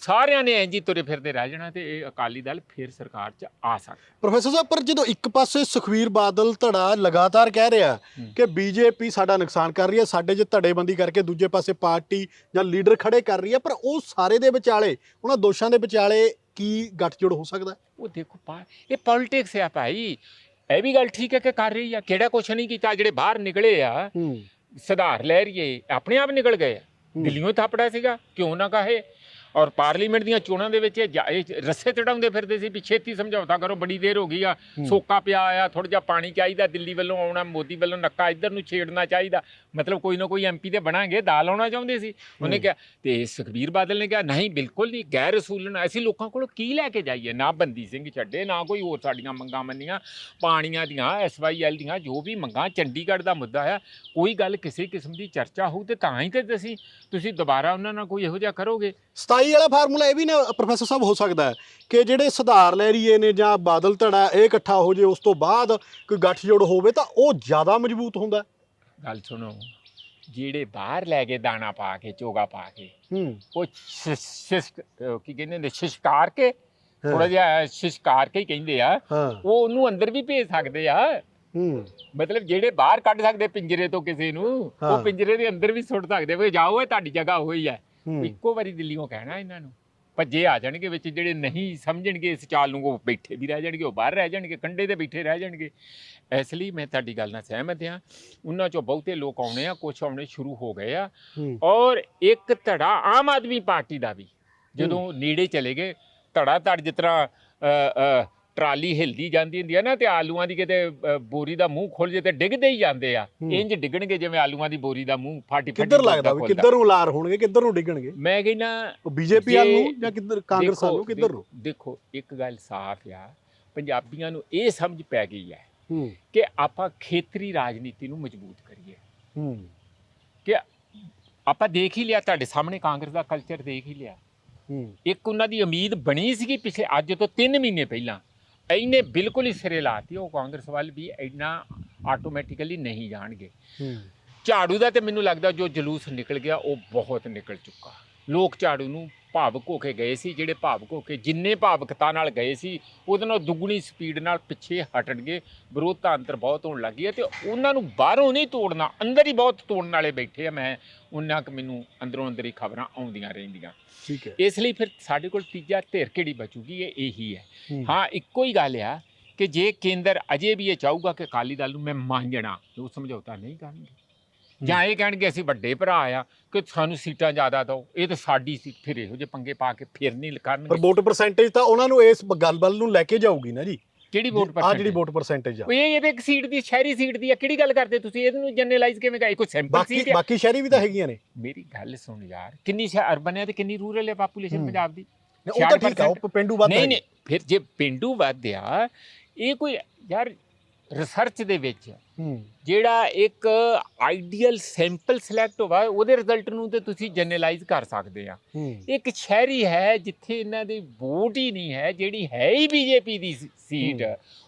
ਸਾਰਿਆਂ ਨੇ ਇੰਜ ਤੁਰੇ ਫਿਰਦੇ ਰਹਿ ਜਾਣਾ ਤੇ ਇਹ ਅਕਾਲੀ ਦਲ ਫਿਰ ਸਰਕਾਰ 'ਚ ਆ ਸਕਦਾ ਪ੍ਰੋਫੈਸਰ ਸਾਹਿਬ ਪਰ ਜਦੋਂ ਇੱਕ ਪਾਸੇ ਸੁਖਵੀਰ ਬਾਦਲ ਧੜਾ ਲਗਾਤਾਰ ਕਹਿ ਰਿਹਾ। ਕਿ ਬੀਜੇਪੀ ਸਾਡਾ ਨੁਕਸਾਨ ਕਰ ਰਹੀ ਹੈ ਸਾਡੇ 'ਚ ਧੜੇਬੰਦੀ ਕਰਕੇ ਦੂਜੇ ਪਾਸੇ ਪਾਰਟੀ ਜਾਂ ਲੀਡਰ ਖੜੇ ਕਰ ਰਹੀ ਹੈ ਪਰ ਉਹ ਸਾਰੇ ਦੇ ਵਿਚਾਲੇ ਉਹਨਾਂ ਦੋਸ਼ਾਂ ਦੇ ਵਿਚਾਲੇ ਕੀ ਗੱਠਜੋੜ ਹੋ ਸਕਦਾ? ਉਹ ਦੇਖੋ ਪਾ ਇਹ ਪੋਲਿਟਿਕਸ ਆ ਭਾਈ ਇਹ ਵੀ ਗੱਲ ਠੀਕ ਹੈ ਕਿ ਕਰ ਰਹੀ ਆ ਕਿਹੜਾ ਕੁਛ ਨਹੀਂ ਕੀਤਾ ਜਿਹੜੇ ਬਾਹਰ ਨਿਕਲੇ ਆ ਸੁਧਾਰ ਲੈ ਰਹੀਏ ਆਪਣੇ ਆਪ ਨਿਕਲ ਗਏ। ਦਿੱਲੀੋਂ ਥਾਪੜਾ ਸੀਗਾ ਕਿਉਂ ਨਾ ਕਹੇ ਔਰ ਪਾਰਲੀਮੈਂਟ ਦੀਆਂ ਚੋਣਾਂ ਦੇ ਵਿੱਚ ਇਹ ਜਾ- ਇਹ ਰੱਸੇ ਚੜਾਉਂਦੇ ਫਿਰਦੇ ਸੀ ਵੀ ਛੇਤੀ ਸਮਝੌਤਾ ਕਰੋ ਬੜੀ ਦੇਰ ਹੋ ਗਈ ਆ। ਸੋਕਾ ਪਿਆ ਆ ਥੋੜਾ ਜਿਹਾ ਪਾਣੀ ਚਾਹੀਦਾ ਦਿੱਲੀ ਵੱਲੋਂ ਆਉਣਾ ਮੋਦੀ ਵੱਲੋਂ ਨੱਕਾ ਇੱਧਰ ਨੂੰ ਛੇੜਨਾ ਚਾਹੀਦਾ ਮਤਲਬ ਕੋਈ ਨਾ ਕੋਈ ਐਮਪੀ ਤੇ ਬਣਾਂਗੇ ਦਾਲ ਆਉਣਾ ਚਾਹੁੰਦੇ ਸੀ ਉਹਨੇ। ਕਿਹਾ ਤੇ ਸੁਖਬੀਰ ਬਾਦਲ ਨੇ ਕਿਹਾ ਨਹੀਂ ਬਿਲਕੁਲ ਨਹੀਂ ਗੈਰ ਰਸੂਲਨ ਅਸੀਂ ਲੋਕਾਂ ਕੋਲੋਂ ਕੀ ਲੈ ਕੇ ਜਾਈਏ ਨਾ ਬੰਦੀ ਸਿੰਘ ਛੱਡੇ ਨਾ ਕੋਈ ਹੋਰ ਸਾਡੀਆਂ ਮੰਗਾਂ ਮੰਨੀਆਂ ਪਾਣੀਆਂ ਦੀਆਂ ਐਸਵਾਈਐਲ ਦੀਆਂ ਜੋ ਵੀ ਮੰਗਾਂ ਚੰਡੀਗੜ੍ਹ ਦਾ ਮੁੱਦਾ ਆ ਕੋਈ ਗੱਲ ਕਿਸੇ ਕਿਸਮ ਦੀ ਚਰਚਾ ਹੋਊ ਤੇ ਤਾਂ ਹੀ ਤੇ ਅਸੀਂ ਤੁਸੀਂ ਦੁਬਾਰਾ ਉਹਨਾਂ ਨਾਲ ਕੋਈ ਇਹੋ ਜਿਹਾ ਕਰੋਗੇ 27 ਵਾਲਾ ਫਾਰਮੂਲਾ ਇਹ ਵੀ ਨਾ ਪ੍ਰੋਫੈਸਰ ਸਾਹਿਬ ਹੋ ਸਕਦਾ ਹੈ ਕਿ ਜਿਹੜੇ ਸੁਧਾਰ ਲੈ ਰਹੀਏ ਨੇ ਜਾਂ ਬਾਦਲ ਧੜਾ ਇਹ ਇਕੱਠਾ ਹੋ ਜੇ ਉਸ ਤੋਂ ਬਾਅਦ ਕੋਈ ਗੱਠਜੋੜ ਹੋਵੇ ਤਾਂ ਉਹ ਜ਼ਿਆਦਾ ਮਜ਼ਬੂਤ ਹੁੰਦਾ। ਗੱਲ ਸੁਣੋ ਜਿਹੜੇ ਬਾਹਰ ਲੈ ਕੇ ਦਾਣਾ ਪਾ ਕੇ ਚੋਗਾ ਪਾ ਕੇ ਹੂੰ। ਉਹ ਕੀ ਕਹਿੰਦੇ ਨੇ ਸ਼ਿਸ਼ਕਾਰ ਕੇ ਥੋੜਾ ਜਿਹਾ ਸ਼ਿਸ਼ਕਾਰ ਕੇ ਹੀ ਕਹਿੰਦੇ ਆ ਹਾਂ। ਉਹ ਉਹਨੂੰ ਅੰਦਰ ਵੀ ਭੇਜ ਸਕਦੇ ਆ। ਹੂੰ। ਮਤਲਬ ਜਿਹੜੇ ਬਾਹਰ ਕੱਢ ਸਕਦੇ ਪਿੰਜਰੇ ਤੋਂ ਕਿਸੇ ਨੂੰ ਹਾਂ। ਉਹ ਪਿੰਜਰੇ ਦੇ ਅੰਦਰ ਵੀ ਸੁੱਟ ਸਕਦੇ ਵੀ ਜਾਓ ਇਹ ਤੁਹਾਡੀ ਜਗ੍ਹਾ ਹੋਈ ਹੈ। ਹੂੰ। ਇੱਕੋ ਵਾਰੀ ਦਿੱਲੀੋਂ ਕਹਿਣਾ ਇਹਨਾਂ ਨੂੰ। ਭੱਜੇ ਆ ਜਾਣਗੇ ਵਿੱਚ ਜਿਹੜੇ ਨਹੀਂ ਸਮਝਣਗੇ ਇਸ ਚਾਲ ਨੂੰ ਉਹ ਬੈਠੇ ਵੀ ਰਹਿ ਜਾਣਗੇ ਉਹ ਬਾਹਰ ਰਹਿ ਜਾਣਗੇ ਕੰਡੇ ਤੇ ਬੈਠੇ ਰਹਿ ਜਾਣਗੇ। ਇਸ ਲਈ ਮੈਂ ਤੁਹਾਡੀ ਗੱਲ ਨਾਲ ਸਹਿਮਤ ਹਾਂ। ਉਹਨਾਂ ਚੋਂ ਬਹੁਤੇ ਲੋਕ ਆਉਣੇ ਆ ਕੁਝ ਆਉਣੇ ਸ਼ੁਰੂ ਹੋ ਗਏ ਆ। ਹੂੰ। ਔਰ ਇੱਕ ਧੜਾ ਆਮ ਆਦਮੀ ਪਾਰਟੀ ਦਾ ਵੀ ਜਦੋਂ ਨੇੜੇ ਚਲੇ ਗਏ ਧੜਾ ਧੜ ਜਿਸ ਤਰ੍ਹਾਂ ਅ, ਅ, ਟਰਾਲੀ ਹਿਲਦੀ ਜਾਂਦੀ ਹੁੰਦੀ ਆ ਨਾ ਤੇ ਆਲੂਆਂ ਦੀ ਕਿਤੇ ਅ, ਬੋਰੀ ਦਾ ਮੂੰਹ ਖੁੱਲ ਜੇ ਤੇ ਡਿੱਗਦੇ ਹੀ ਜਾਂਦੇ ਆ। ਇੰਜ ਡਿੱਗਣਗੇ ਜਿਵੇਂ ਆਲੂਆਂ ਦੀ ਬੋਰੀ ਦਾ ਮੂੰਹ ਫਾਟੀ ਫਾਟੀ ਕਿੱਧਰ ਲੱਗਦਾ ਵੀ ਖੁੱਲਦਾ। ਕਿੱਧਰ ਨੂੰ ਲਾਰ ਹੋਣਗੇ ਕਿੱਧਰ ਨੂੰ ਡਿੱਗਣਗੇ? ਮੈਂ ਕਹਿੰਦਾ ਉਹ ਬੀਜੇਪੀ ਵੱਲ ਜੇ- ਨੂੰ ਜਾਂ ਕਿੱਧਰ ਕਾਂਗਰਸ ਵੱਲ ਨੂੰ ਦੇਖੋ- ਕਿੱਧਰ ਨੂੰ? ਦੇਖੋ ਇੱਕ ਗੱਲ ਸਾਫ਼ ਆ ਪੰਜਾਬੀਆਂ ਨੂੰ ਇਹ ਸਮਝ ਪੈ ਗਈ ਹੈ ਹੂੰ। ਕਿ ਆਪਾਂ ਖੇਤਰੀ ਰਾਜਨੀਤੀ ਨੂੰ ਮਜ਼ਬੂਤ ਕਰੀਏ। ਹੂੰ। ਕਿ ਆਪਾਂ ਦੇਖ ਹੀ ਲਿਆ ਤੁਹਾਡੇ ਸਾਹਮਣੇ ਕਾਂਗਰਸ ਦਾ ਕਲਚਰ ਦੇਖ ਹੀ ਲਿਆ। ਹੂੰ। ਇੱਕ ਉਹਨਾਂ ਦੀ ਉਮੀਦ ਬਣੀ ਸੀਗੀ ਪਿਛਲੇ ਅੱਜ ਤੋਂ 3 ਮਹੀਨੇ ਪਹਿਲਾਂ। ਇਹਨੇ ਬਿਲਕੁਲ ਹੀ ਸਿਰੇ ਲਾਤੀ ਉਹ ਕਾਂਗਰਸ ਵੱਲ ਵੀ ਇੰਨਾ ਆਟੋਮੈਟਿਕਲੀ ਨਹੀਂ ਜਾਣਗੇ। ਝਾੜੂ ਦਾ ਤੇ ਮੈਨੂੰ ਲੱਗਦਾ ਜੋ ਜਲੂਸ ਨਿਕਲ ਗਿਆ ਉਹ ਬਹੁਤ ਨਿਕਲ ਚੁੱਕਾ। ਲੋਕ ਝਾੜੂ ਨੂੰ ਭਾਵਕ ਹੋ ਕੇ ਗਏ ਸੀ ਜਿਹੜੇ ਭਾਵਕ ਹੋ ਕੇ ਜਿੰਨੇ ਭਾਵਕਤਾ ਨਾਲ ਗਏ ਸੀ ਉਹਦੇ ਨਾਲ ਦੁੱਗਣੀ ਸਪੀਡ ਨਾਲ ਪਿੱਛੇ ਹਟਣਗੇ ਵਿਰੋਧਤਾ ਅੰਤਰ ਬਹੁਤ ਹੋਣ ਲੱਗੀ ਹੈ ਤੇ ਉਹਨਾਂ ਨੂੰ ਬਾਹਰੋਂ ਨਹੀਂ ਤੋੜਨਾ ਅੰਦਰ ਹੀ ਬਹੁਤ ਤੋੜਨ ਵਾਲੇ ਬੈਠੇ ਆ ਮੈਂ ਉਹਨਾਂ ਕਿ ਮੈਨੂੰ ਅੰਦਰੋਂ ਅੰਦਰ ਹੀ ਖਬਰਾਂ ਆਉਂਦੀਆਂ ਰਹਿੰਦੀਆਂ। ਠੀਕ ਹੈ। ਇਸ ਲਈ ਫਿਰ ਸਾਡੇ ਕੋਲ ਤੀਜਾ ਧਿਰ ਕਿਹੜੀ ਬਚੂਗੀ ਇਹ ਇਹੀ ਹੈ। ਹੂੰ। ਇੱਕੋ ਹੀ ਗੱਲ ਆ ਕਿ ਜੇ ਕੇਂਦਰ ਅਜੇ ਵੀ ਇਹ ਚਾਹੂਗਾ ਕਿ ਅਕਾਲੀ ਦਲ ਨੂੰ ਮੈਂ ਮੰਨਣਾ ਉਹ ਸਮਝੌਤਾ ਨਹੀਂ ਕਰਨਗੇ। ਜਾਂ ਇਹ ਕਹਿਣਗੇ ਅਸੀਂ ਵੱਡੇ ਭਰਾ ਆ ਕਿ ਸਾਨੂੰ ਸੀਟਾਂ ਜ਼ਿਆਦਾ ਦਿਓ। ਇਹ ਤਾਂ ਸਾਡੀ ਸੀਟ ਫਿਰ ਇਹੋ ਜਿਹੇ ਪੰਗੇ ਪਾ ਕੇ ਫਿਰ ਨਹੀਂ ਪਰ ਕਰਨਗੇ ਵੋਟ ਪਰਸੈਂਟੇਜ ਤਾਂ ਉਹਨਾਂ ਨੂੰ ਇਸ ਗੱਲ ਵੱਲ ਨੂੰ ਲੈ ਕੇ ਜਾਊਗੀ ਨਾ ਜੀ। ਕਿਹੜੀ ਵੋਟ ਆ ਜਿਹੜੀ? ਵੋਟ ਪਰਸੈਂਟੇਜ ਆ। ਇਹ ਇਹਦੇ ਇੱਕ ਸੀਟ ਦੀ ਸ਼ਹਿਰੀ ਸੀਟ ਦੀ ਆ। ਕਿਹੜੀ ਗੱਲ ਕਰਦੇ ਤੁਸੀਂ? ਇਹਨੂੰ ਜਨਰਲਾਈਜ਼ ਕਿਵੇਂ ਕਰਾਈ ਕੋਈ ਸਿੰਪਲ ਬਾਕੀ ਸੀਟ ਆ। ਬਾਕੀ ਸ਼ਹਿਰੀ ਵੀ ਤਾਂ ਹੈਗੀਆਂ ਨੇ। ਮੇਰੀ ਗੱਲ ਸੁਣ ਯਾਰ ਕਿੰਨੀ ਸ਼ਹਿਰ ਅਰਬਨ ਹੈ ਤੇ ਕਿੰਨੀ ਰੂਰਲ ਹੈ। ਪਾਪੂਲੇਸ਼ਨ। ਪੰਜਾਬ ਦੀ? ਉਹ ਤਾਂ ਠੀਕ ਆ ਉਹ ਪਿੰਡੂ ਵੱਧ ਨਹੀਂ। ਨਹੀਂ ਫਿਰ ਜੇ ਪਿੰਡੂ ਵਧਿਆ ਇਹ ਕੋਈ ਯਾਰ ਰਿਸਰਚ ਦੇ ਵਿੱਚ ਜਿਹੜਾ ਇੱਕ ਆਈਡੀਅਲ ਸੈਂਪਲ ਸਿਲੈਕਟ ਹੋਵਾ ਉਹਦੇ ਰਿਜ਼ਲਟ ਨੂੰ ਤੇ ਤੁਸੀਂ ਜਨਰਲਾਈਜ਼ ਕਰ ਸਕਦੇ ਆ। ਇੱਕ ਸ਼ਹਿਰੀ ਹੈ ਜਿੱਥੇ ਇਹਨਾਂ ਦੀ ਵੋਟ ਹੀ ਨਹੀਂ ਹੈ ਜਿਹੜੀ ਹੈ ਹੀ ਬੀਜੇਪੀ ਦੀ ਸੀਟ।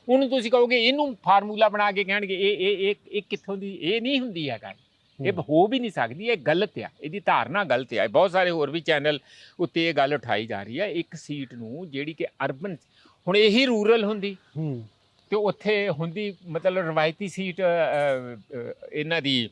ਉਹਨੂੰ ਤੁਸੀਂ ਕਹੋਗੇ ਇਹਨੂੰ ਫਾਰਮੂਲਾ ਬਣਾ ਕੇ ਕਹਿਣਗੇ ਇਹ ਇਹ ਇਹ ਕਿੱਥੋਂ ਦੀ ਇਹ ਨਹੀਂ ਹੁੰਦੀ ਹੈ। ਗੱਲ ਇਹ ਹੂੰ। ਵੀ ਨਹੀਂ ਸਕਦੀ ਇਹ ਗਲਤ ਆ। ਇਹਦੀ ਧਾਰਨਾ ਗਲਤ ਆ। ਬਹੁਤ ਸਾਰੇ ਹੋਰ ਵੀ ਚੈਨਲ ਉੱਤੇ ਇਹ ਗੱਲ ਉਠਾਈ ਜਾ ਰਹੀ ਹੈ ਇੱਕ ਸੀਟ ਨੂੰ ਜਿਹੜੀ ਕਿ ਅਰਬਨ ਹੁਣ ਇਹੀ ਰੂਰਲ ਹੁੰਦੀ। ਹੂੰ। ਤੇ ਉੱਥੇ ਹੁੰਦੀ ਮਤਲਬ ਰਵਾਇਤੀ ਸੀਟ ਇਹਨਾਂ ਦੀ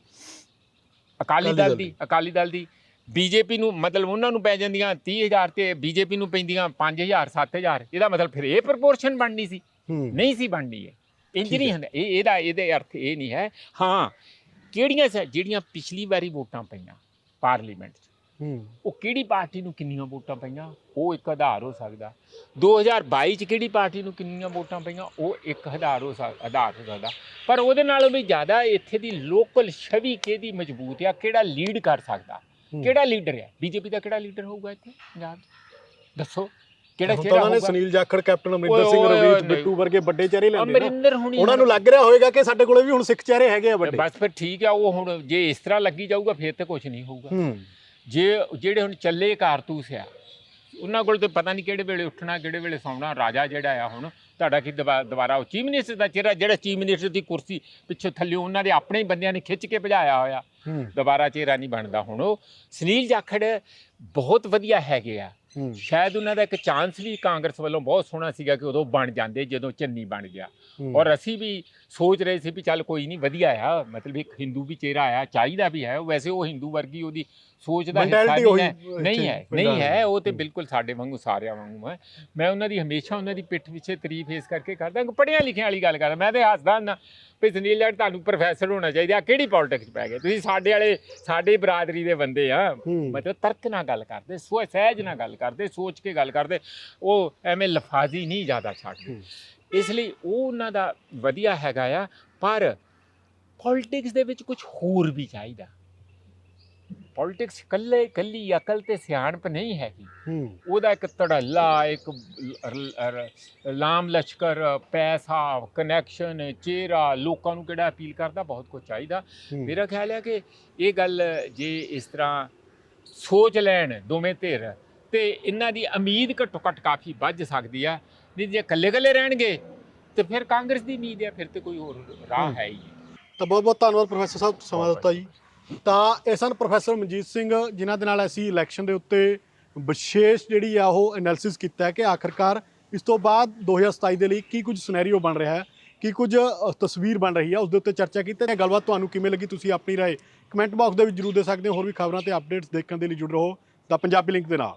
ਅਕਾਲੀ ਦਲ ਦੀ। ਅਕਾਲੀ ਦਲ ਦੀ। ਬੀਜੇਪੀ ਨੂੰ ਮਤਲਬ ਉਹਨਾਂ ਨੂੰ ਪੈ ਜਾਂਦੀਆਂ 30000 ਤੇ ਬੀਜੇਪੀ ਨੂੰ ਪੈਂਦੀਆਂ 5000 7000 ਇਹਦਾ ਮਤਲਬ ਫਿਰ ਇਹ ਪ੍ਰਪੋਰਸ਼ਨ ਬਣਨੀ ਸੀ। ਨਹੀਂ ਸੀ ਬਣਨੀ ਹੈ ਇੰਜ ਨਹੀਂ। ਹੁੰਦਾ। ਇਹ ਇਹਦਾ ਇਹਦੇ ਅਰਥ ਇਹ ਨਹੀਂ ਹੈ। ਹਾਂ ਕਿਹੜੀਆਂ ਜਿਹੜੀਆਂ ਪਿਛਲੀ ਵਾਰੀ ਵੋਟਾਂ ਪਈਆਂ ਪਾਰਲੀਮੈਂਟ 'ਚ? ਹੂੰ। ਉਹ ਕਿਹੜੀ ਪਾਰਟੀ ਨੂੰ ਕਿੰਨੀਆਂ ਵੋਟਾਂ ਪਈਆਂ? ਉਹ ਇੱਕ ਆਧਾਰ ਹੋ ਸਕਦਾ। 2022 ਚ ਕਿਹੜੀ ਪਾਰਟੀ ਨੂੰ ਕਿੰਨੀਆਂ ਵੋਟਾਂ ਪਈਆਂ? ਉਹ ਇੱਕ ਆਧਾਰ ਹੋ ਸਕਦਾ ਆਧਾਰ ਹੋ ਸਕਦਾ। ਪਰ ਉਹਦੇ ਨਾਲੋਂ ਵੀ ਜ਼ਿਆਦਾ ਇੱਥੇ ਦੀ ਲੋਕਲ ਛਵੀ ਕਿਹਦੀ ਮਜ਼ਬੂਤ ਆ? ਕਿਹੜਾ ਲੀਡ ਕਰ ਸਕਦਾ। ਕਿਹੜਾ ਲੀਡਰ ਹੈ ਬੀਜੇਪੀ ਦਾ ਕਿਹੜਾ ਲੀਡਰ ਹੋਊਗਾ ਇੱਥੇ? ਪੰਜਾਬ ਦੱਸੋ। ਕਿਹੜਾ ਚਿਹਰਾ ਉਹਨਾਂ ਨੇ ਹੋਊਗਾ? ਸੁਨੀਲ ਜਾਖੜ ਕੈਪਟਨ ਅਮਰਿੰਦਰ ਸਿੰਘ ਓਏ, ਬਿੱਟੂ ਵਰਗੇ ਵੱਡੇ ਚਿਹਰੇ ਲੈਂਦੇ ਨਾ। ਅਮਰਿੰਦਰ ਹੁਣੀ ਉਹਨਾਂ ਨੂੰ ਲੱਗ ਰਿਹਾ ਹੋਵੇਗਾ ਕਿ ਸਾਡੇ ਕੋਲੇ ਵੀ ਹੁਣ ਸਿੱਖ ਚਿਹਰੇ ਹੈਗੇ ਆ ਵੱਡੇ। ਬਸ ਫਿਰ ਠੀਕ ਆ ਉਹ ਹੁਣ ਜੇ ਇਸ ਤਰ੍ਹਾਂ ਲੱਗੀ ਜਾਊਗਾ ਫਿਰ ਤੇ ਕੁਝ ਨਹੀਂ ਹੋਊਗਾ। ਹੂੰ। ਜੇ ਜਿਹੜੇ ਹੁਣ ਚੱਲੇ ਕਾਰਤੂਸ ਆ, ਉਹਨਾਂ ਕੋਲ ਤੇ ਪਤਾ ਨਹੀਂ ਕਿਹੜੇ ਵੇਲੇ ਉੱਠਣਾ, ਕਿਹੜੇ ਵੇਲੇ ਸੌਣਾ, ਰਾਜਾ ਜਿਹੜਾ ਆ ਹੁਣ, ਤੁਹਾਡਾ ਕੀ ਦੁਬਾ- ਦੁਬਾਰਾ ਉਹ ਚੀਫ ਮਿਨਿਸਟਰ ਦਾ ਚਿਹਰਾ, ਜਿਹੜਾ ਚੀਫ ਮਿਨਿਸਟਰ ਦੀ ਕੁਰਸੀ ਪਿੱਛੇ ਥੱਲੇ ਉਹਨਾਂ ਦੇ ਆਪਣੇ ਹੀ ਬੰਦਿਆਂ ਨੇ ਖਿੱਚ ਕੇ ਭਜਾਇਆ ਹੋਇਆ। ਦੁਬਾਰਾ ਚਿਹਰਾ ਨਹੀਂ ਬਣਦਾ ਹੁਣ ਉਹ। ਸੁਨੀਲ ਜਾਖੜ ਬਹੁਤ ਵਧੀਆ ਹੈਗੇ ਆ। ਸ਼ਾਇਦ ਉਹਨਾਂ ਦਾ ਇੱਕ ਚਾਂਸ ਵੀ ਕਾਂਗਰਸ ਵੱਲੋਂ ਬਹੁਤ ਸੋਹਣਾ ਸੀਗਾ ਕਿ ਉਦੋਂ ਬਣ ਜਾਂਦੇ ਜਦੋਂ ਚੰਨੀ ਬਣ ਗਿਆ। ਔਰ ਅਸੀਂ ਵੀ ਸੋਚ ਰਹੇ ਸੀ ਵੀ ਚੱਲ ਕੋਈ ਨਹੀਂ ਵਧੀਆ ਆ ਮਤਲਬ ਇੱਕ ਹਿੰਦੂ ਵੀ ਚਿਹਰਾ ਆਇਆ ਚਾਹੀਦਾ ਵੀ ਹੈ। ਵੈਸੇ ਉਹ ਹਿੰਦੂ ਵਰਗੀ ਉਹਦੀ ਸੋਚ ਦਾ ਹਿੱਸਾ ਨਹੀਂ ਹੈ। ਨਹੀਂ ਹੈ। ਉਹ ਤੇ। ਬਿਲਕੁਲ ਸਾਡੇ ਵਾਂਗੂ ਸਾਰਿਆਂ ਵਾਂਗੂ ਹੈ। ਮੈਂ ਉਹਨਾਂ ਦੀ ਹਮੇਸ਼ਾ ਉਹਨਾਂ ਦੀ ਪਿੱਠ ਪਿੱਛੇ ਤਾਰੀਫ ਇਸ ਕਰਕੇ ਕਰਦਾ ਕਿ ਪੜ੍ਹਿਆ ਲਿਖਿਆ ਵਾਲੀ ਗੱਲ ਕਰਦਾ। ਮੈਂ ਤੇ ਹੱਸਦਾ ਹੁੰਦਾ। ਵੀ ਸੁਨੀਲ ਜੱਟ ਤੁਹਾਨੂੰ ਪ੍ਰੋਫੈਸਰ ਹੋਣਾ ਚਾਹੀਦਾ। ਆਹ ਕਿਹੜੀ ਪੋਲਿਟਿਕਸ ਪੈ ਗਏ? ਤੁਸੀਂ ਸਾਡੇ ਵਾਲੇ ਸਾਡੇ ਬਰਾਦਰੀ ਦੇ ਬੰਦੇ ਆ। ਮਤਲਬ ਤਰਕ ਨਾਲ ਗੱਲ ਕਰਦੇ ਸੋ ਸਹਿਜ ਨਾਲ ਗੱਲ ਕਰਦੇ ਸੋਚ ਕੇ ਗੱਲ ਕਰਦੇ। ਉਹ ਐਵੇਂ ਲਫਾਜ਼ੀ ਨਹੀਂ ਜ਼ਿਆਦਾ ਛੱਡਦੇ। ਇਸ ਲਈ ਉਹ ਉਹਨਾਂ ਦਾ ਵਧੀਆ ਹੈਗਾ ਆ ਪਰ ਪੋਲਿਟਿਕਸ ਦੇ ਵਿੱਚ ਕੁਝ ਹੋਰ ਵੀ ਚਾਹੀਦਾ। ਪੋਲਿਟਿਕਸ ਕੱਲੇ ਕੱਲੀ ਅਕਲ ਤੇ ਸਿਆਣਪ ਨਹੀਂ ਹੈਗੀ ਉਹਦਾ ਇੱਕ ਧੜੱਲਾ ਇੱਕ ਲਾਮ ਲਸ਼ਕਰ ਪੈਸਾ ਕਨੈਕਸ਼ਨ ਚਿਹਰਾ ਲੋਕਾਂ ਨੂੰ ਕਿਹੜਾ ਅਪੀਲ ਕਰਦਾ ਬਹੁਤ ਕੁਝ ਚਾਹੀਦਾ। ਮੇਰਾ ਖਿਆਲ ਹੈ ਕਿ ਇਹ ਗੱਲ ਜੇ ਇਸ ਤਰ੍ਹਾਂ ਸੋਚ ਲੈਣ ਦੋਵੇਂ ਧਿਰ ਤੇ ਇਹਨਾਂ ਦੀ ਉਮੀਦ ਘੱਟੋ ਘੱਟ ਕਾਫੀ ਵੱਧ ਸਕਦੀ ਆ ਨਹੀਂ ਜੇ ਇਕੱਲੇ ਇਕੱਲੇ ਰਹਿਣਗੇ ਤੇ ਫਿਰ ਕਾਂਗਰਸ ਦੀ ਉਮੀਦ ਹੈ ਫਿਰ ਤੇ ਕੋਈ ਹੋਰ ਰਾਹ ਹੂੰ। ਹੈ। ਤਾਂ ਬਹੁਤ ਬਹੁਤ ਧੰਨਵਾਦ ਪ੍ਰੋਫੈਸਰ ਸਾਹਿਬ ਸਮਾਂ ਦਿੱਤਾ ਜੀ ਤਾਂ ਇਹ ਸਨ ਪ੍ਰੋਫੈਸਰ ਮਨਜੀਤ ਸਿੰਘ, ਜਿਨ੍ਹਾਂ ਦੇ ਨਾਲ ਅਸੀਂ ਇਲੈਕਸ਼ਨ ਦੇ ਉੱਤੇ ਵਿਸ਼ੇਸ਼ ਜਿਹੜੀ ਆ ਉਹ ਐਨਾਲਿਸਿਸ ਕੀਤਾ ਹੈ ਕਿ ਆਖਰਕਾਰ ਇਸ ਤੋਂ ਬਾਅਦ 2027 ਦੇ ਲਈ ਕੀ ਕੁਝ ਸਿਨੈਰੀਓ ਬਣ ਰਿਹਾ ਹੈ, ਕੀ ਕੁਝ ਤਸਵੀਰ ਬਣ ਰਹੀ ਹੈ ਉਸ ਦੇ ਉੱਤੇ ਚਰਚਾ ਕੀਤੀ ਹੈ ਗੱਲਬਾਤ ਤੁਹਾਨੂੰ ਕਿਵੇਂ ਲੱਗੀ ਤੁਸੀਂ ਆਪਣੀ ਰਾਏ ਕਮੈਂਟ ਬਾਕਸ ਦੇ ਵਿੱਚ ਜਰੂਰ ਦੇ ਸਕਦੇ ਹੋ, ਹੋਰ ਵੀ ਖਬਰਾਂ ਤੇ ਅਪਡੇਟਸ ਦੇਖਣ ਦੇ ਲਈ ਜੁੜ ਰਹੋ ਦਾ ਪੰਜਾਬੀ ਲਿੰਕ ਦੇ ਨਾਲ।